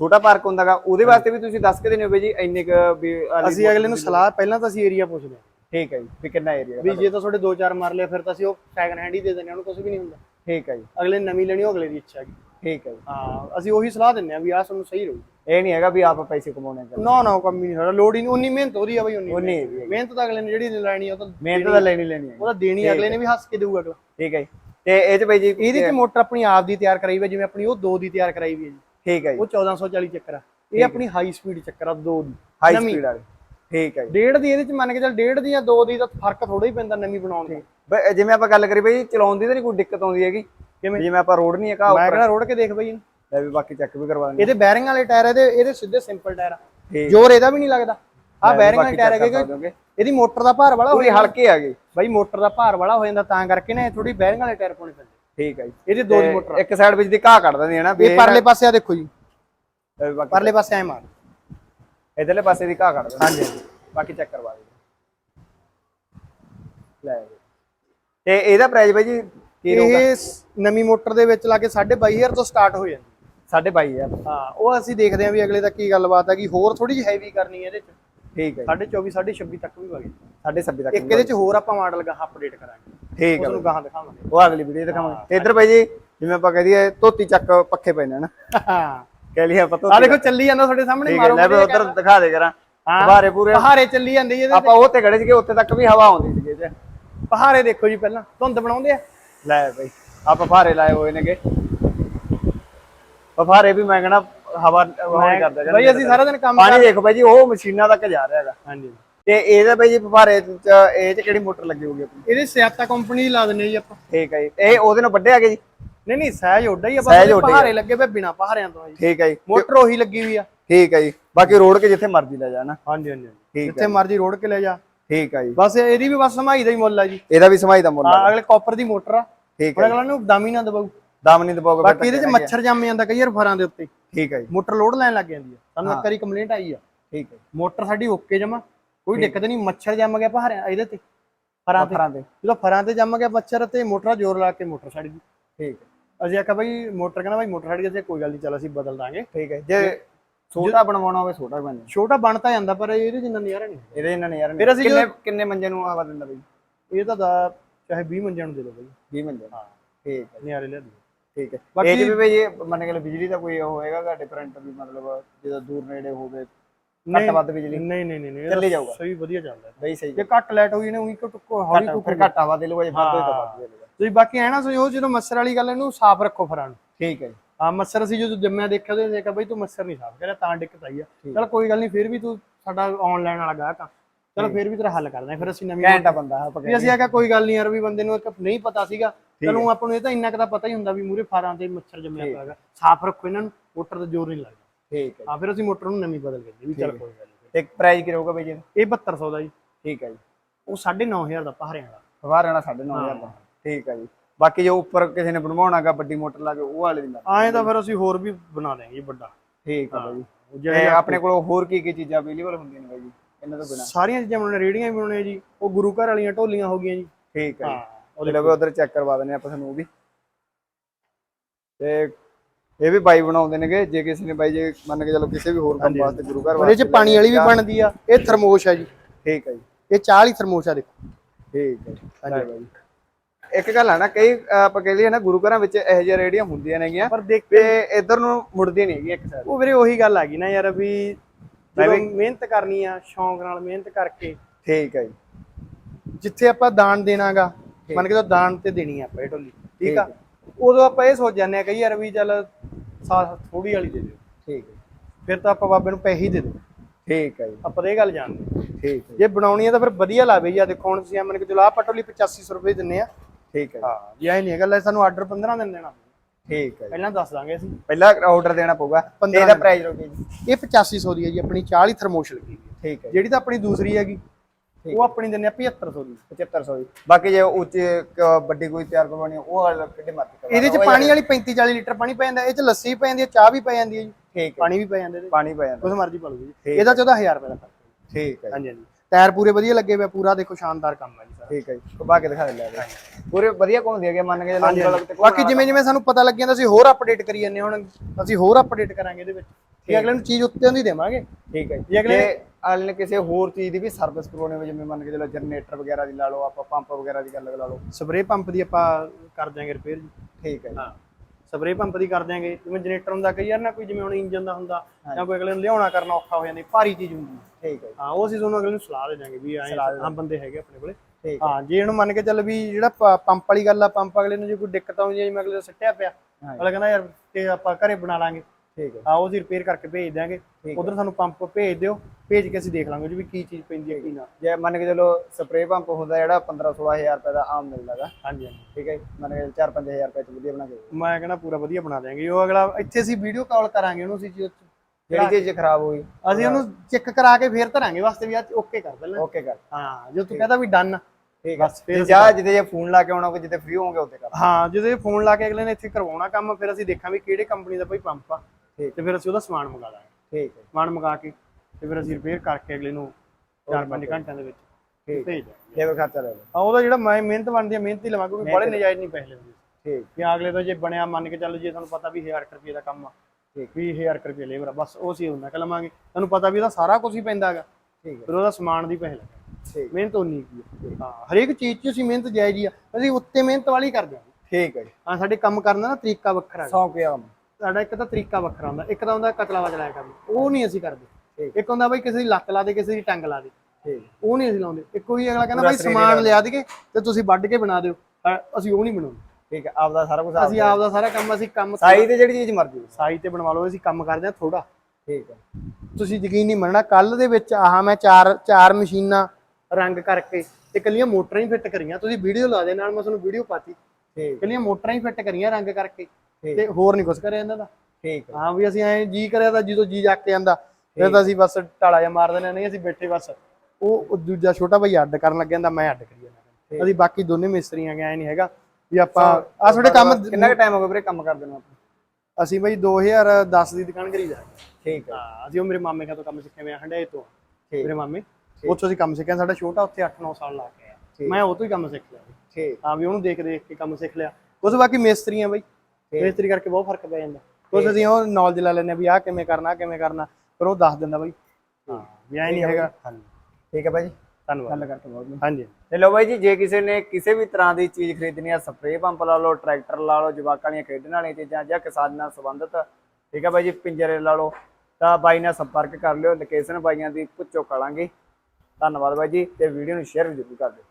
ਛੋਟਾ ਪਾਰਕ ਹੁੰਦਾਗਾ ਉਹਦੇ ਵਾਸਤੇ ਵੀ ਤੁਸੀਂ ਦੱਸ ਕੇ ਦੇਣੇ ਹੋ ਬਾਈ ਜੀ ਇੰਨੇ ਕ ਵੀ ਅਸੀਂ ਅਗਲੇ ਨੂੰ ਸਲਾਹ ਪਹਿਲਾਂ ਤਾਂ ਅਸੀਂ ਏਰੀਆ ਪੁੱਛਦੇ ਹਾਂ ਠੀਕ ਹੈ ਜੀ ਵੀ ਕਿੰਨਾ ਏਰੀਆ ਵੀ ਜੇ ਤਾਂ ਤੁਹਾਡੇ ਦੋ ਚਾਰ ਮਾਰ ਲਿਆ ਫਿਰ ਤਾਂ ਅਸੀਂ ਉਹ ਸੈਕੰਡ ਹੈਂਡ ਹੀ ਦੇ ਦਿੰਦੇ ਹਾਂ ਉਹਨੂੰ ਕੁਝ ਵੀ ਨਹੀਂ ਹੁੰਦਾ। ਠੀਕ ਹੈ ਜੀ। ਅਗਲੇ ਨਵੀਂ ਲੈਣੀ ਉਹ ਅਗਲੇ ਦੀ ਇੱਛਾ ਹੈਗੀ। ਠੀਕ ਹੈ ਜੀ। ਹਾਂ ਅਸੀਂ ਉਹੀ ਸਲਾਹ ਦਿੰਦੇ ਹਾਂ ਵੀ ਆਹ ਤੁਹਾਨੂੰ ਸਹੀ ਰਹੂ। ਇਹ ਨਹੀਂ ਹੈਗਾ ਵੀ ਆਪ ਪੈਸੇ ਕਮਾਉਣੇ ਕਰ ਨਾ ਨਾ ਉਹ ਕੰਮ ਹੀ ਨਹੀਂ ਸਾਡਾ ਲੋੜ ਹੀ ਨਹੀਂ ਉਨੀ ਮਿਹਨਤ ਉਹਦੀ ਆ ਬਈ ਉਨੀ ਉਨੀ ਹੈਗੀ। ਹੈ। ਮਿਹਨਤ ਤਾਂ ਅਗਲੇ ਨੇ ਜਿਹੜੀ ਲੈਣੀ ਆ ਉਹ ਤਾਂ ਮਿਹਨਤ ਤਾਂ ਲੈਣੀ ਲੈਣੀ ਹੈ ਉਹਦਾ ਦੇਣੀ ਅਗਲੇ ਨੇ ਵੀ ਹੱਸ ਕੇ ਦੇਊਗਾ ਅਗਲਾ। ਠੀਕ ਹੈ ਜੀ। ਤੇ ਇਹ ਚ ਬਾਈ ਜੀ ਇਹਦੀ ਤੇ ਮੋਟਰ ਆਪਣੀ ਆਪ ਦੀ ਤਿਆਰ ਕਰਾਈ ਹੋਈ ਹੈ ਜਿਵੇਂ ਆਪਣੀ ਉਹ ਦੋ ਦੀ ਤਿਆਰ ਕਰਾਈ ਹੋਈ ਹੈ ਜੀ। ਠੀਕ ਹੈ ਜੀ। ਉਹ 1440 ਚੱਕਰ ਆ। ਇਹ ਆਪਣੀ ਹਾਈ ਸਪੀਡ ਚੱਕਰ ਆ ਦੋ ਦੀ। ਹਾਈ ਸਪੀਡ ਵਾਲੀ। ਠੀਕ ਹੈ ਜੀ। ਡੇਢ ਦੀ ਇਹਦੇ ਚ ਮੰਨ ਕੇ ਚੱਲ ਡੇਢ ਦੀ ਜਾਂ ਦੋ ਦੀ ਤਾਂ ਫ਼ਰਕ ਥੋੜਾ ਹੀ ਪੈਂਦਾ ਨਵੀਂ ਬਣਾਉਣ ਦਾ। ਬਈ ਜਿਵੇਂ ਆਪਾਂ ਗੱਲ ਕਰੀ ਬਈ ਚਲਾਉਣ ਦੀ ਤਾਂ ਨਹੀਂ ਕੋਈ ਦਿੱਕਤ ਆਉਂਦੀ ਹੈਗੀ। ਕਿਵੇਂ? ਜਿਵੇਂ ਆਪਾਂ ਰੋਡ ਨਹੀਂ ਹੈਗਾ ਮੈਂ ਕਹਿੰਦਾ ਰੋੜ ਕੇ ਦੇਖ ਬਈ। ਲੈ ਵੀ ਬਾਕੀ ਚੈੱਕ ਵੀ ਕਰਵਾ ਦਾਂਗੇ ਇਹਦੇ ਬੈਰਿੰਗ ਵਾਲੇ ਟਾਇਰ ਇਹਦੇ ਇਹਦੇ ਸਿੱਧੇ ਸਿੰਪਲ ਟਾਇਰ ਆ। ਜ਼ੋਰ ਇਹਦਾ ਵੀ ਨਹੀਂ ਲੱਗਦਾ। ਆ ਬੈਰਿੰਗ ਵਾਲੇ ਟਾਇਰ ਹੈਗੇ। ਇਹਦੀ ਮੋਟਰ ਦਾ ਭਾਰ ਵਾਲਾ ਹੋ ਪੂਰੀ ਹਲਕੇ ਆ ਗਈ। ਬਾਈ ਮੋਟਰ ਦਾ ਭਾਰ ਵਾਲਾ ਹੋ ਜਾਂਦਾ ਤਾਂ ਕਰਕੇ ਨਾ ਥੋੜੀ ਬੈਰਿੰਗ ਵਾਲੇ ਟਾਇਰ ਪਾਉਣੇ ਪੈਂਦੇ। ਠੀਕ ਹੈ ਜੀ। ਇਹਦੇ ਦੋ ਦੀ ਮੋਟਰ ਇੱਕ ਸਾਈਡ ਵਿੱਚ ਦੀ ਘਾਹ ਕੱਢ ਦਿੰਦੀ ਹੈ ਨਾ ਇਹ ਪਰਲੇ ਪਾਸੇ ਆ ਦੇਖੋ ਜੀ। ਪਰਲੇ ਪਾਸੇ ਐ ਮਾਰ। ਇਧਰਲੇ ਪਾਸੇ ਦੀ ਘਾਹ ਕੱਢ ਦਿੰਦੀ ਹਾਂਜੀ ਬਾਕੀ ਚੈੱਕ ਕਰਵਾ ਦੇ ਲੈ। ਤੇ ਇਹਦਾ ਪ੍ਰਾਈਸ ਬਾਈ ਜੀ ਇਹ ਨਵੀਂ ਮੋਟਰ ਦੇ ਵਿੱਚ ਲਾ ਕੇ 22500 ਤੋਂ ਸਟਾਰਟ ਹੋ ਜਾਂਦੀ। 22500 ਹਾਂ ਉਹ ਅਸੀਂ ਦੇਖਦੇ ਹਾਂ ਵੀ ਅਗਲੇ ਦਾ ਕੀ ਗੱਲਬਾਤ ਹੈ ਕਿ ਹੋਰ ਥੋੜੀ ਜਿਹੀ ਹੈਵੀ ਕਰਨੀ ਹੈ ਇਹਦੇ ਚ। ਠੀਕ ਹੈ 24 26 ਤੱਕ ਵੀ ਵਗੇ ਸਾਢੇ 26 ਤੱਕ ਇੱਕ ਇਹਦੇ ਚ ਹੋਰ ਆਪਾਂ ਮਾਡਲ ਗਾਹ ਅਪਡੇਟ ਕਰਾਂਗੇ। ਠੀਕ ਹੈ ਨੂੰ ਗਾਹਾਂ ਦਿਖਾਵਾਂਗੇ। ਉਹ ਅਗਲੀ ਵੀਡੀਓ ਦਿਖਾਵਾਂਗੇ। ਤੇ ਇਧਰ ਬਾਈ ਜੀ ਜਿਵੇਂ ਆਪਾਂ ਕਹਿ ਦਈਏ ਧੋਤੀ ਚੱਕ ਪੱਖੇ ਪਏ ਨੇ ਨਾ ਹਾਂ। ਕਹਿ ਲਈਏ ਆਪਾਂ ਆ ਦੇਖੋ ਚੱਲੀ ਜਾਂਦਾ ਤੁਹਾਡੇ ਸਾਹਮਣੇ ਹੈ ਮਾਰੋ ਲੈ ਉਧਰ ਦਿਖਾ ਦੇ ਕਰਾਂ ਹਾਂ। ਫੁਹਾਰੇ ਪੂਰੇ। ਪਹਾੜੇ ਚੱਲੀ ਜਾਂਦੇ ਇਹਦੇ ਆਪਾਂ ਉਹ ਤੇ ਖੜੇ ਸੀਗੇ ਉੱਥੇ ਤੱਕ ਵੀ ਹਵਾ ਆਉਂਦੀ ਸੀਗੀ ਤੇ ਪਹਾੜੇ ਦੇਖੋ ਜੀ ਪਹਿਲਾਂ ਧੁੰਦ ਬਣਾਉਂਦੇ ਆ। ਲੈ ਬਈ ਆਪਾਂ ਫੁਹਾਰੇ ਲਾਏ ਹੋਏ ਨੇਗੇ। ਫੁਹਾਰੇ ਵੀ ਮੈਂ ਕਹਿੰਦਾ ਹਵਾ ਹਵਾ ਹੀ ਕਰਦਾ ਬਈ ਅਸੀਂ ਸਾਰਾ ਦਿਨ ਕੰਮ ਪਾਣੀ ਦੇਖੋ ਬਾਈ ਜੀ ਉਹ ਮਸ਼ੀਨਾਂ ਤੱਕ ਜਾ ਰਿਹਾ ਹੈਗਾ। ਹਾਂਜੀ। ਤੇ ਇਹਦੇ ਬਾਈ ਜੀ ਚ ਇਹ ਚ ਕਿਹੜੀ ਮੋਟਰ ਲੱਗੀ ਹੋਊਗੀ ਆਪਣੀ? ਇਹਦੇ ਸਿਆਤਾ ਕੰਪਨੀ ਦੀ ਲਾ ਦਿੰਨੇ ਜੀ ਆਪਾਂ। ਠੀਕ ਹੈ ਜੀ। ਇਹ ਉਹਦੇ ਨਾਲ ਵੱਡੇ ਆ ਗਏ ਜੀ? ਨਹੀਂ ਨਹੀਂ ਸਹਿਜ ਉੱਡਾ ਹੀ ਆ ਸਹਿਜ ਬਸ ਉੱਡਾ ਹੀ ਆ। ਪਹਾੜੇ ਲੱਗੇ ਪਏ ਬਿਨਾ ਪਹਾੜਿਆਂ ਤੋਂ ਆ ਜੀ। ਠੀਕ ਹੈ ਜੀ। ਮੋਟਰ ਉਹੀ ਲੱਗੀ ਹੋਈ ਆ। ਠੀਕ ਹੈ ਜੀ। ਬਾਕੀ ਰੋਡ ਕੇ ਜਿੱਥੇ ਮਰਜ਼ੀ ਲੈ ਜਾਣਾ ਹਾਂਜੀ ਹਾਂਜੀ ਹਾਂਜੀ। ਠੀਕ ਜਿੱਥੇ ਮਰਜ਼ੀ ਰੋਡ ਕੇ ਲੈ ਜਾ। ਠੀਕ ਹੈ ਜੀ। ਬਸ ਇਹਦੀ ਵੀ ਬਸ ਸਮਾਈ ਦਾ ਹੀ ਮੁੱਲ ਆ ਜੀ। ਇਹਦਾ ਵੀ ਸਮਾਈ ਦਾ ਮੁੱਲ ਆ। ਅਗਲੇ ਕਾਪਰ ਦੀ ਮੋਟਰ ਆ। ਠੀਕ ਹੈ ਅਗਲਾ ਨੂੰ ਦਮ ਹੀ ਨਾ ਦਬਾਉ ਦਮ ਨਹੀਂ ਫਿਰ ਬਾਕੀ ਇਹਦੇ ਚ ਮੱਛਰ ਜੰਮ ਜਾਂਦਾ ਕਈ ਵਾਰ ਫਰਾਂ ਦੇ ਉੱਤੇ। ਠੀਕ ਹੈ ਜੀ। ਮੋਟਰ ਲੋਡ ਲੈਣ ਲੱਗ ਜਾਂਦੀ ਆ। ਸਾਨੂੰ ਇੱਕ ਵਾਰੀ ਕੰਪਲੇਂਟ ਆਈ ਆ। ਠੀਕ ਹੈ। ਮੋਟਰ ਸਾਡੀ ਓਕੇ ਜਮਾ। ਕੋਈ ਦਿੱਕਤ ਨਹੀਂ ਮੱਛਰ ਜੰਮ ਗਿਆ ਪਹਾੜਿਆਂ ਇਹਦੇ ਤੇ। ਫਰਾਂ ਤੇ। ਪੱਥਰਾਂ ਤੇ। ਜਦੋਂ ਫਰਾਂ ਤੇ ਜੰਮ ਗਿਆ ਮੱਛਰ ਤੇ ਮੋਟਰ ਜ਼ੋਰ ਲਾ ਕੇ ਮੋਟਰ ਛੱਡ ਗਈ ਠੀਕ ਹੈ। ਅਸੀਂ ਆਖਿਆ ਬਈ ਮੋਟਰ ਕਹਿੰਦਾ ਬਾਈ ਮੋਟਰ ਛੱਡ ਗਈ ਤੇ ਕੋਈ ਗੱਲ ਨਹੀਂ ਚੱਲ ਅਸੀਂ ਬਦਲ ਦਾਂਗੇ। ਠੀਕ ਹੈ। ਜੇ ਛੋਟਾ ਬਣਵਾਉਣਾ ਹੋਵੇ ਛੋਟਾ ਬਣ ਜਾਂਦਾ ਛੋਟਾ ਬਣ ਤਾਂ ਜਾਂਦਾ ਪਰ ਇਹਦੇ ਜਿੰਨਾ ਨਜ਼ਾਰਾ ਨਹੀਂ ਇਹਦੇ ਇਹਨਾਂ ਨੇ ਯਾਰ ਫਿਰ ਅਸੀਂ ਕਿੰਨੇ ਕਿੰਨੇ ਮੰਜੇ ਨੂੰ ਹਵਾ ਦਿੰਦਾ ਬਈ? ਇਹ ਤਾਂ ਚਾਹੇ 20 ਮੰਜਿਆਂ ਨੂੰ ਦੇ ਦਿਓ ਬਾਈ। 20 ਮੰਜੇ ਹਾਂ। ਠੀਕ ਹੈ। ਨਿਆਰੇ ਲਿਆ ਦਿਓ ਠੀਕ ਹੈ। ਬਾਕੀ- ਇਹ 'ਚ ਵੀ ਬਈ ਇਹ ਮੰਨ ਕੇ ਲਓ ਬਿਜਲੀ ਦਾ ਕੋਈ ਉਹ ਹੋਏਗਾ ਡਿਫਰੈਂਟ ਵੀ ਮਤਲਬ ਜਦੋਂ ਦੂਰ ਨੇੜੇ ਹੋਵੇ ਘੱਟ ਵੱਧ ਬਿਜਲੀ। ਨਹੀਂ ਨਹੀਂ ਨਹੀਂ ਨਹੀਂ ਚੱਲੀ ਇਹਦਾ ਜਾਊਗਾ। ਸਹੀ ਵਧੀਆ ਚੱਲਦਾ। ਬਈ ਸਹੀ ਜੇ ਘੱਟ ਲਾਈਟ ਹੋਈ ਨੇ ਉਹੀ ਕੋ ਟੁੱਕੋ ਹੌਲੀ ਘੱਟ- ਕੋ ਫਿਰ ਘੱਟ ਹਵਾ ਦੇ ਲੂਗਾ ਜੇ ਵੱਧ ਹੋਏ ਤਾਂ ਵੱਧ ਦੇ ਲੂਗਾ ਤੁਸੀਂ ਬਾਕੀ ਐ ਨਾ ਸੋਚੋ ਜਦੋਂ ਮੱਛਰ ਵਾਲੀ ਗੱਲ ਇਹਨੂੰ ਸਾਫ਼ ਰੱਖੋ ਫਰਾਂ ਨੂੰ। ਠੀਕ ਹੈ ਮੱਛਰ ਅਸੀਂ ਜਦੋਂ ਜੰਮਿਆ ਦੇਖਿਆ ਉਹਦੇ ਦੇਖਿਆ ਬਈ ਤੂੰ ਮੱਛਰ ਨਹੀਂ ਸਾਫ਼ ਕਰਿਆ ਤਾਂ ਦਿੱਕਤ ਆਈ ਆ। ਚਲ ਕੋਈ ਗੱਲ ਨਹੀਂ ਫਿਰ ਵੀ ਤੂੰ ਸਾਡਾ ਆਨਲਾਈਨ ਵਾਲਾ ਗਾਹਕ ਆ। ਚਲ ਫਿਰ ਵੀ ਤੇਰਾ ਹੱਲ ਕਰਦੇ ਆ ਫਿਰ ਅਸੀਂ ਨਵੀਂ ਘੈਂਟਾ ਬੰਦਾ ਆਪਾਂ ਵੀ ਅਸੀਂ ਆਖਿਆ ਕੋਈ ਗੱਲ ਨਹੀਂ ਯਾਰ ਵੀ ਬੰਦੇ ਨੂੰ ਇੱਕ ਨਹੀਂ ਪਤਾ ਸੀਗਾ। ਚਲੋ ਆਪਾਂ ਨੂੰ ਇਹ ਤਾਂ ਇੰਨਾ ਕੁ ਤਾਂ ਪਤਾ ਹੀ ਹੁੰਦਾ ਵੀ ਮੂਰੇ ਫਾਰਾਂ ਤੇ ਮੱਛਰ ਜੰਮਿਆ ਪਿਆ ਹੈਗਾ। ਸਾਫ਼ ਰੱਖੋ ਇਹਨਾਂ ਨੂੰ ਮੋਟਰ ਤੇ ਜ਼ੋਰ ਨਹੀਂ ਲੱਗਦਾ। ਠੀਕ ਹੈ ਹਾਂ ਫਿਰ ਅਸੀਂ ਮੋਟਰ ਨੂੰ ਨਵੀਂ ਬਦਲ ਕੇ ਵੀ ਚਲ ਕੋਈ ਗੱਲ ਨਹੀਂ। ਇੱਕ ਪ੍ਰਾਈਸ ਕੀ ਰਹੂਗਾ ਬਈ ਜੀ? ਇਹ 7200 ਦਾ ਜੀ। ਠੀਕ ਹੈ ਜੀ। ਉਹ 9500 ਦਾ ਪਹਾੜਿਆਂ ਵਾਲਾ ਫਵਾਰੇ ਨਾਲ 9500 ਦਾ। ਠੀਕ ਹੈ ਜੀ। ਬਾਕੀ ਜੇ ਉੱਪਰ ਕਿਸੇ ਨੇ ਬਣਵਾਉਣਾਗਾ ਵੱਡੀ ਮੋਟਰ ਲਾ ਕੇ ਉਹ ਵਾਲੇ ਦੀ ਲਾ ਆਏ ਤਾਂ ਫਿਰ ਅਸੀਂ ਹੋਰ ਵੀ ਬਣਾ ਦੇਾਂਗੇ ਜੀ ਵੱਡਾ। ਠੀਕ ਹੈ ਬਾਈ। ਜਿਹੜੇ ਆਪਣੇ ਕੋਲ ਹੋਰ ਕੀ ਕੀ ਚੀਜ਼ਾਂ ਅਵੇਲੇਬਲ ਹੁੰਦੀਆਂ ਨੇ ਬਾਈ ਜੀ? ਇਹਨਾਂ ਤੋਂ ਬਿਨਾ। ਸਾਰੀਆਂ ਚੀਜ਼ਾਂ ਬਣਾਉਣੇ ਰੇੜੀਆਂ ਵੀ ਬਣਾਉਣੇ ਜੀ। ਉਹ ਗੁਰੂ ਘਰ ਵਾਲੀਆਂ ਢੋਲੀਆਂ ਹੋ ਗਈਆਂ ਜੀ। ਠੀਕ ਹੈ ਹਾਂ ਉਹਦੇ ਲਵੇ ਉਧਰ ਚੈੱਕ ਕਰਵਾ ਦਿੰਦੇ ਆਪਾਂ ਤੁਹਾਨੂੰ ਉਹ ਵੀ। ਤੇ ਇਹ ਵੀ ਬਾਈ ਬਣਾਉਂਦੇ ਨੇਗੇ। ਜੇ ਕਿਸੇ ਨੇ ਬਾਈ ਜੇ ਮੰਨ ਕੇ ਚਲੋ ਕਿਸੇ ਵੀ ਹੋਰ ਕੰਮ ਵਾਸਤੇ ਗੁਰੂ ਘਰ ਉਹਦੇ ਚ ਪਾਣੀ ਵਾਲੀ ਵੀ ਬਣਦੀ ਆ। ਇਹ ਥਰਮੋਸ਼ ਹੈ ਜੀ। ਠੀਕ ਹੈ ਜੀ। ਇਹ ਚਾਹ ਵਾਲੀ ਥਰਮੋਸ਼ ਆ ਦੇਖੋ। ਠੀਕ ਹੈ ਜੀ। ਲੈ ਬਾਈ। ਇੱਕ ਗੱਲ ਹੈ ਨਾ ਕਈ ਆਪਾਂ ਕਹਿ ਲਈਏ ਨਾ ਗੁਰੂ ਘਰਾਂ ਵਿੱਚ ਇਹੋ ਜਿਹੀਆਂ ਰੇੜੀਆਂ ਹੁੰਦੀਆਂ ਨੇਗੀਆਂ। ਪਰ ਦੇਖ ਤੇ ਇਧਰ ਨੂੰ ਮੁੜਦੀ ਨਹੀਂ ਹੈਗੀ ਇੱਕ ਸਾਈਡ। ਉਹ ਵੀਰੇ ਉਹੀ ਗੱਲ ਆ ਗਈ ਨਾ ਯਾਰ ਵੀ ਜਦੋਂ ਮਿਹਨਤ ਕਰਨੀ ਆ ਸ਼ੌਂਕ ਨਾਲ ਮਿਹਨਤ ਕਰਕੇ। ਠੀਕ ਹੈ ਜੀ। ਜਿੱਥੇ ਆਪਾਂ ਦਾਨ ਦੇਣਾਗਾ ਮੰਨ ਕੇ ਤਾਂ ਦਾਨ ਤੇ ਦੇਣੀ ਆ ਆਪਾਂ ਇਹ ਢੋਲੀ ਠੀਕ ਆ? ਉਦੋਂ ਆਪਾਂ ਇਹ ਸੋਚ ਜਾਂਦੇ ਆ ਕਈ ਯਾਰ ਵੀ ਚੱਲ ਸਾਥ ਥੋੜੀ ਵਾਲੀ ਦੇ ਦਿਓ। ਠੀਕ ਹੈ ਫਿਰ ਤਾਂ ਆਪਾਂ ਬਾਬੇ ਨੂੰ ਪੈਸੇ ਹੀ ਦੇ ਦਿਓ। ਠੀਕ ਹੈ ਜੀ। ਆਪਾਂ ਤਾਂ ਇਹ ਗੱਲ ਜਾਣਦੇ ਹਾਂ। ਠੀਕ ਹੈ ਜੇ। ਬਣਾਉਣੀ ਆ ਤਾਂ ਫਿਰ ਵਧੀਆ ਲਾਵੇ ਜੀ। ਆ ਦੇਖੋ ਹੁਣ ਤੁਸੀਂ ਆ ਮੰਨ ਕੇ ਚਲੋ ਪਟੋਲੀ 8500 ਰੁਪਏ ਦਿੰਨੇ ਆ। ਠੀਕ ਹੈ ਜੀ, ਹਾਂ ਜੀ ਐ ਨਹੀਂ ਹੈਗਾ ਲੈ ਸਾਨੂੰ ਆਰਡਰ 15 ਦਿਨ ਦੇਣਾ। ਠੀਕ ਹੈ ਜੀ। ਪਹਿਲਾਂ ਦੱਸ ਦਾਂਗੇ ਅਸੀਂ। ਪਹਿਲਾਂ ਆਰਡਰ ਦੇਣਾ ਪਊਗਾ। ਤੇ ਪੰਦਰਾਂ ਇਹਦਾ ਪ੍ਰਾਈਸ ਰੋਕੇ ਜੀ। ਇਹ 8500 ਦੀ ਹੈ ਜੀ ਆਪਣੀ 40 ਥਰਮੋਸ਼ ਲੱਗੀ ਹੋਈ ਹੈ। ਠੀਕ ਹੈ ਜੀ। ਜਿਹੜੀ ਤਾਂ ਆਪਣੀ ਦੂਸਰੀ ਹੈਗੀ ਉਹ ਆਪਣੀ ਦਿੰਨੇ ਆ 7500 ਦੀ। 7500 ਦੀ। ਬਾਕੀ ਜੇ ਉੱਚੇ ਕ- ਵੱਡੀ ਕੋਈ ਤਿਆਰ ਕਰਵਾਉਣੀ ਆ, ਉਹ ਵਾਲਾ ਕਿੱਡੇ ਮਰਜ਼ੀ ਕਰਵਾ ਇਹਦੇ ਚ ਪਾਣੀ ਵਾਲੀ 35 40 ਲੀਟਰ ਪਾਣੀ ਪੈ ਜਾਂਦਾ ਇਹ ਚ ਲੱਸੀ ਪੈ ਜਾਂਦੀ ਹੈ ਚਾਹ ਵੀ ਪੈ ਜਾਂਦੀ ਹੈ ਜੀ। ਠੀਕ ਹੈ। ਪਾਣੀ ਵੀ ਪੈ ਜਾਂਦਾ ਇਹਦੇ ਪਾਣੀ ਪੈ ਜਾਂਦਾ। ਕੁਛ ਮਰਜ਼ੀ ਪਾ ਲਓ ਜੀ। ਇਹਦਾ 14000 ਰੁਪਏ ਦਾ ਖਰਚਾ ਠੀਕ ਹੈ ਜੀ, ਹਾਂਜੀ ਹਾਂਜੀ। ਟਾਇਰ ਪੂਰੇ ਵਧੀਆ ਲੱਗੇ ਹੋਏ ਆ, ਪੂਰਾ ਦੇਖੋ ਸ਼ਾਨਦਾਰ ਕੰਮ ਹੈ ਜੀ। ਠੀਕ ਹੈ ਜੀ ਘੁਮਾ ਕੇ ਦਿਖਾ ਦੇ ਲੈ ਬਈ। ਪੂਰੇ ਵਧੀਆ ਘੁੰਮਦੀ ਹੈਗੇ ਮੰਨ ਕੇ ਚੱਲੋ ਬਾਕੀ ਜਿਵੇਂ ਜਿਵੇਂ ਸਾਨੂੰ ਪਤਾ ਲੱਗਿਆ ਤਾਂ ਅਸੀਂ ਹੋਰ ਅਪਡੇਟ ਕਰੀ ਜਾਂਦੇ ਹੁਣ। ਅਸੀਂ ਹੋਰ ਅਪਡੇਟ ਕਰਾਂਗੇ ਇਹਦੇ ਵਿੱਚ। ਤੇ ਅਗਲੇ ਨੂੰ ਚੀਜ਼ ਉੱਤੇ ਦੀ ਦੇਵਾਂਗੇ। ਠੀਕ ਹੈ ਜੇ। ਅਗਲੇ ਅਗਲੇ ਨੇ ਕਿਸੇ ਹੋਰ ਚੀਜ਼ ਦੀ ਵੀ ਸਰਵਿਸ ਕਰਵਾਉਣੀ ਹੋਵੇ ਜਿਵੇਂ ਮੰਨ ਕੇ ਚੱਲੋ ਜਨਰੇਟਰ ਵਗੈਰਾ ਦੀ ਲਾ ਲਓ ਆਪਾਂ ਪੰਪ ਵਗੈਰਾ ਦੀ ਗੱਲ ਲਾ ਲਓ। ਸਪਰੇ ਪੰਪ ਦੀ ਆਪਾਂ ਕਰ ਦਿਆਂਗੇ ਰਿਪੇਅਰ ਜੀ। ਠੀਕ ਹੈ ਜੀ। ਹਾਂ। ਸਪਰੇ ਪੰਪ ਦੀ ਕਰ ਦਿਆਂਗੇ। ਜਿਵੇਂ ਜਨਰੇਟਰ ਹੁੰਦਾ ਕਈ ਯਾਰ ਨਾ ਕੋਈ ਜਿਵੇਂ ਹੁਣ ਇੰਜਨ ਦਾ ਹੁੰਦਾ ਜਾਂ ਕੋਈ ਅਗਲੇ ਨੂੰ ਲਿਆਉਣਾ ਕਰਨਾ ਔਖਾ ਹੋ ਜਾਂਦਾ ਭਾਰੀ ਚੀਜ਼ ਹੁੰਦੀ। ਠੀਕ ਹੈ ਹਾਂ ਉਹ ਅਸੀਂ ਤੁਹਾਨੂੰ ਅਗਲੇ ਨੂੰ ਸਲਾਹ ਦੇ ਦਾਂਗੇ ਵੀ ਐਂ ਹਾਂ ਬੰਦੇ ਹੈਗੇ ਆਪਣੇ ਕੋਲੇ। ਹਾਂ। ਜੇ ਇਹਨੂੰ ਮੰਨ ਕੇ ਚੱਲ ਵੀ ਜਿਹੜਾ ਪੰਪ ਵਾਲੀ ਗੱਲ ਆ ਪੰਪ ਅਗਲੇ ਨੂੰ ਜੇ ਕੋਈ ਦਿੱਕਤ ਆਉਂਦੀ ਹੈ ਜਿਵੇਂ ਅਗਲੇ ਦਾ ਸਿੱਟਿਆ ਪਿਆ। ਅਗਲਾ ਕਹਿੰਦਾ ਯਾਰ ਤੇ ਆਪਾਂ ਘਰੇ ਬਣਾ ਲਾਂਗੇ। ਠੀਕ ਹੈ। ਹਾਂ ਉਹ ਅਸੀਂ ਰਿਪੇਅਰ ਕਰਕੇ ਭੇਜ ਦਿਆਂਗੇ। ਉਧਰ ਸਾਨੂੰ ਪੰਪ ਭੇਜ ਦਿਓ ਭੇਜ ਕੇ ਅਸੀਂ ਦੇਖ ਲਾਂਗੇ ਜੀ ਵੀ ਕੀ ਚੀਜ਼ ਪੈਂਦੀ ਹੈ ਕੀ ਨਾ। ਜੇ ਮੰਨ ਕੇ ਚੱਲੋ ਸਪਰੇ ਪੰਪ ਹੁੰਦਾ ਜਿਹੜਾ 15 16000 ਰੁਪਏ ਦਾ ਆਮ ਮਿਲਦਾਗਾ ਹਾਂਜੀ ਹਾਂਜੀ। ਠੀਕ ਹੈ ਮੰਨ ਕੇ 4-5000 ਰੁਪਏ ਚ ਵਧੀਆ ਬਣਾ ਕੇ। ਮੈਂ ਕਹਿੰਦਾ ਪੂਰਾ ਵਧੀਆ ਬਣਾ ਦਿਆਂਗੇ। ਉਹ ਅਗਲਾ ਇੱਥੇ ਅਸੀਂ ਵੀਡੀਓ ਕਾਲ ਕਰਾਂਗੇ ਉਹਨੂੰ ਅਸੀਂ ਜਿਹੜੀ ਚੀਜ਼ ਖਰਾਬ ਹੋਈ। ਅਸੀਂ ਉਹਨੂੰ ਚੈੱਕ ਕਰਾ ਕੇ ਫੇਰ ਧਰਾਂਗੇ ਵਾਸਤੇ ਵੀ ਆ ਓਕੇ ਕਰ ਪਹਿਲਾਂ। ਓਕੇ ਕਰ। ਹਾਂ ਜੇ ਤੂੰ ਕਹਿੰਦਾ ਵੀ ਡਨ ਠੀਕ ਹੈ ਬਸ ਫਿਰ ਜਾ ਜਿੱਦੇ ਫੋਨ ਲਾ ਕੇ ਆਉਣਾ ਕੋਈ ਜਿੱਦੇ ਫ੍ਰੀ ਹੋਵੋਗੇ ਉੱਥੇ ਕਰ ਹਾਂ ਜਦੋਂ ਫੋਨ ਲਾ ਕੇ ਅਗਲੇ ਨੇ ਇੱਥੇ ਕਰਵਾਉਣਾ ਕੰਮ ਫਿਰ ਅਸੀਂ ਦੇਖਾਂ ਵੀ ਕਿਹੜੇ ਕੰਪਨੀ ਦਾ ਭਾਈ ਪੰਪ ਆ। ਤੇ ਫਿਰ ਅਸੀਂ ਉਹਦਾ ਸਮਾਨ ਮੰਗਾ ਲਾਂਗੇ। ਠੀਕ ਹੈ। ਸਮਾਨ ਮੰਗਾ ਕੇ ਤੇ ਫਿਰ ਅਸੀਂ ਰਿਪੇਅਰ ਕਰਕੇ ਅਗਲੇ ਨੂੰ 4-5 ਘੰਟਿਆਂ ਦੇ ਵਿੱਚ ਠੀਕ ਭੇਜ ਦਾਂਗੇ। ਲੇਬਰ ਖਰਚਾ ਲੈ ਲਓ। ਉਹਦਾ ਜਿਹੜਾ ਮੈਂ ਮਿਹਨਤ ਬਣਦੀ ਆ ਮਿਹਨਤ ਹੀ ਲਵਾਂਗੇ ਕਿਉਂਕਿ ਬੜੇ ਨਜਾਇਜ਼ ਨਹੀਂ ਪੈਸੇ ਲੈਂਦੇ। ਠੀਕ। ਵੀ ਅਗਲੇ ਤੋਂ ਜੇ ਬਣਿਆ ਮੰਨ ਕੇ ਚੱਲ ਜੇ ਤੁਹਾਨੂੰ ਪਤਾ ਵੀ 1000 ਰੁਪਏ ਦਾ ਕੰਮ ਆ ਠੀਕ। ਵੀ 1000 ਰੁਪਏ ਲੇਬਰ ਬਸ ਉਹ ਸੀ ਉਹਨਾਂ ਕਿ ਲਵਾਂਗੇ ਤੁਹਾਨੂੰ ਪਤਾ ਵੀ ਉਹਦਾ ਸਾਰਾ ਕੁਝ ਹੀ ਪੈਂਦਾ ਹੈਗਾ। ਠੀਕ ਹੈ। ਫਿਰ ਉਹਦਾ ਸਮਾਨ ਦੀ ਪੈਸੇ ਲੱਗਣਗੇ ਠੀਕ। ਮਿਹਨਤ ਉਨੀ ਕੀ ਹੈ ਹਾਂ ਹਰੇਕ ਚੀਜ਼ 'ਚ ਅਸੀਂ ਮਿਹਨਤ ਜਾਇਜ਼ ਹੀ ਆ। ਅਸੀਂ ਉੱਤੇ ਮਿਹਨਤ ਵਾਲੀ ਕਰਦੇ ਹਾਂ। ਠੀਕ ਹੈ ਜੀ। ਹਾਂ ਸਾਡੇ ਕੰਮ ਕਰਨ ਦਾ ਨਾ ਤਰੀਕਾ ਵੱਖਰਾ ਹੈ ਸੌਂਕ ਗਿਆ ਸਾਡਾ ਇੱਕ ਤਾਂ ਤਰੀਕਾ ਵੱਖਰਾ ਹੁੰਦਾ। ਇੱਕ ਤਾਂ ਹੁੰਦਾ ਕਤਲਾ ਵਜਲਾਇਆ ਕਰਨਾ। ਉਹ ਨਹੀਂ ਅਸੀਂ ਕਰਦੇ। ਇੱਕ ਹੁੰਦਾ ਬਾਈ ਕਿਸੇ ਦੀ ਲੱਤ ਲਾ ਦੇ ਕਿਸੇ ਦੀ ਟੰਗ ਲਾ ਦੇ। ਠੀਕ। ਉਹ ਨਹੀਂ ਅਸੀਂ ਲਾਉਂਦੇ। ਇੱਕੋ ਹੀ ਅਗਲਾ ਕਹਿੰਦਾ ਬਾਈ ਸਮਾਨ ਲਿਆ ਦੇਗੇ ਤੇ ਤੁਸੀਂ ਵੱਢ ਕੇ ਬਣਾ ਦਿਓ। ਅਸੀਂ ਉਹ ਨਹੀਂ ਬਣਾਉਂਦੇ। ਠੀਕ ਹੈ ਆਪਦਾ ਸਾਰਾ ਕੁਝ ਅਸੀਂ ਆਪ ਦਾ ਸਾਰਾ ਕੰਮ ਅਸੀਂ ਕੰਮ ਸਾਈ ਤੇ ਜਿਹੜੀ ਚੀਜ਼ ਮਰਜ਼ੀ। ਸਾਈ ਤੇ ਬਣਵਾ ਲਓ ਅਸੀਂ ਕੰਮ ਕਰਦੇ ਆ ਥੋੜਾ ਠੀਕ ਹੈ ਤੁਸੀਂ ਯਕੀਨ ਨਹੀਂ ਮੰਨਣਾ ਕੱਲ ਦੇ ਵਿੱਚ ਆਹ ਮੈਂ ਚਾਰ ਚਾਰ ਮਸ਼ੀਨਾਂ ਰੰਗ ਕਰਕੇ ਤੇ ਕੱਲੀਆਂ ਮੋਟਰਾਂ ਹੀ ਫਿੱਟ ਕਰੀਆਂ। ਤੁਸੀਂ ਵੀਡੀਓ ਲਾ ਦੇ ਨਾਲ ਮੈਂ ਤੁਹਾਨੂੰ ਵੀਡੀਓ ਪਾਤੀ। ਠੀਕ। ਕੱਲੀਆਂ ਮੋਟਰਾਂ ਹੀ ਫਿੱਟ ਕਰੀਆਂ ਰੰਗ ਕਰਕੇ। ਤੇ ਹੋਰ ਨਹੀਂ ਕੁਝ ਕਰਿਆ ਇਹਨਾਂ ਦਾ। ਠੀਕ। ਹੈ ਵੀ ਅਸੀਂ ਐ ਜੀ ਕਰਿਆ ਤਾਂ ਜਦੋਂ ਜੀ ਜਾ ਕੇ ਜਾਂਦਾ ਫਿਰ ਤਾਂ ਅਸੀਂ ਬਸ ਟਾਲਾ ਜਿਹਾ ਮਾਰ ਦਿੰਦੇ ਨਹੀਂ ਅਸੀਂ ਬੈਠੇ ਬਸ। ਉਹ ਦੂਜਾ ਛੋਟਾ ਭਾਈ ਅੱਡ ਕਰਨ ਲੱਗ ਜਾਂਦਾ ਮੈਂ ਅੱਡ ਕਰੀ ਜਾਂਦਾ। ਅਸੀਂ ਬਾਕੀ ਦੋਨੇ ਮਿਸਤਰੀਆਂ ਗਏ ਨਹੀਂ ਹੈਗਾ ਵੀ ਆਪਾਂ ਆ ਤੁਹਾਡੇ ਕੰਮ ਕਿੰਨਾ ਕੁ ਟਾਈਮ ਹੋ ਗਿਆ ਵੀਰੇ ਕੰਮ ਕਰਦੇ ਨੂੰ ਆਪਾਂ ਅਸੀਂ ਬਈ 2010 ਦੀ ਦੁਕਾਨ ਕਰੀ ਜਾ ਠੀਕ ਹਾਂ। ਅਸੀਂ ਉਹ ਮੇਰੇ ਮਾਮੇ ਕਾ ਤੋਂ ਕੰਮ ਸਿੱਖਿਆ ਮੈਂ ਹੰਡਾਏ ਤੋਂ। ਮੇਰੇ ਮਾਮੇ। ਉੱਥੋਂ ਅਸੀਂ ਕੰਮ ਸਿੱਖਿਆ ਸਾਡਾ ਛੋਟਾ ਉੱਥੇ 8-9 ਸਾਲ ਲਾ ਕੇ ਆਇਆ ਮੈਂ ਉਹ ਤੋਂ ਹੀ ਕੰਮ ਸਿੱਖ ਲਿਆ। ਠੀਕ। ਹਾਂ ਵੀ ਉਹਨੂੰ ਦੇਖ ਦੇਖ ਕੇ ਕੰਮ ਸਿੱਖ ਲਿਆ। ਉਸ ਬਾਕੀ ਮਿਸਤਰੀਆਂ ਬਈ ਮਿਸਤਰੀ ਕਰਕੇ ਬਹੁਤ ਫ਼ਰਕ ਪੈ ਜਾਂਦਾ। ਕੁਝ ਅਸੀਂ ਉਹ ਨੌਲੇਜ ਲੈ ਹਾਂ ਵੀ ਆਹ ਕਿਵੇਂ ਕਰਨਾ ਕਿਵੇਂ ਕਰਨਾ ਪਰ ਉਹ ਦੱਸ ਦਿੰਦਾ ਬਈ। ਹਾਂ। ਵੀ ਐ ਨਹੀਂ ਹੈਗਾ। ਠੀਕ ਹੈ ਭਾਈ ਜੀ। ਧੰਨਵਾਦ। ਗੱਲ ਕਰਕੇ ਬਹੁਤ। ਹਾਂਜੀ। ਤੇ ਲੋ ਬਾਈ ਜੀ ਜੇ ਕਿਸੇ ਨੇ ਕਿਸੇ ਵੀ ਤਰ੍ਹਾਂ ਦੀ ਚੀਜ਼ ਖਰੀਦਣੀ ਆ ਸਪਰੇਅ ਪੰਪ ਲਾ ਲਓ ਟਰੈਕਟਰ ਲਾ ਲਓ ਜਵਾਕਾਂ ਦੀਆਂ ਖੇਡਣ ਵਾਲੀਆਂ ਚੀਜ਼ਾਂ ਜਾਂ ਕਿਸਾਨ ਨਾਲ ਸੰਬੰਧਿਤ ਠੀਕ ਹੈ ਬਾਈ ਜੀ ਪਿੰਜਰੇ ਲਾ ਲਓ ਤਾਂ ਬਾਈ ਨਾਲ ਸੰਪਰਕ ਕਰ ਲਿਓ। ਲੋਕੇਸ਼ਨ ਬਾਈਆਂ ਦੀ ਪੁੱਛੋ ਕਲਾਂਗੇ ਧੰਨਵਾਦ ਬਾਈ ਜੀ ਤੇ ਵੀਡੀਓ ਨੂੰ ਸ਼ੇਅਰ ਵੀ ਜ਼ਰੂਰ ਕਰ ਦਿਓ।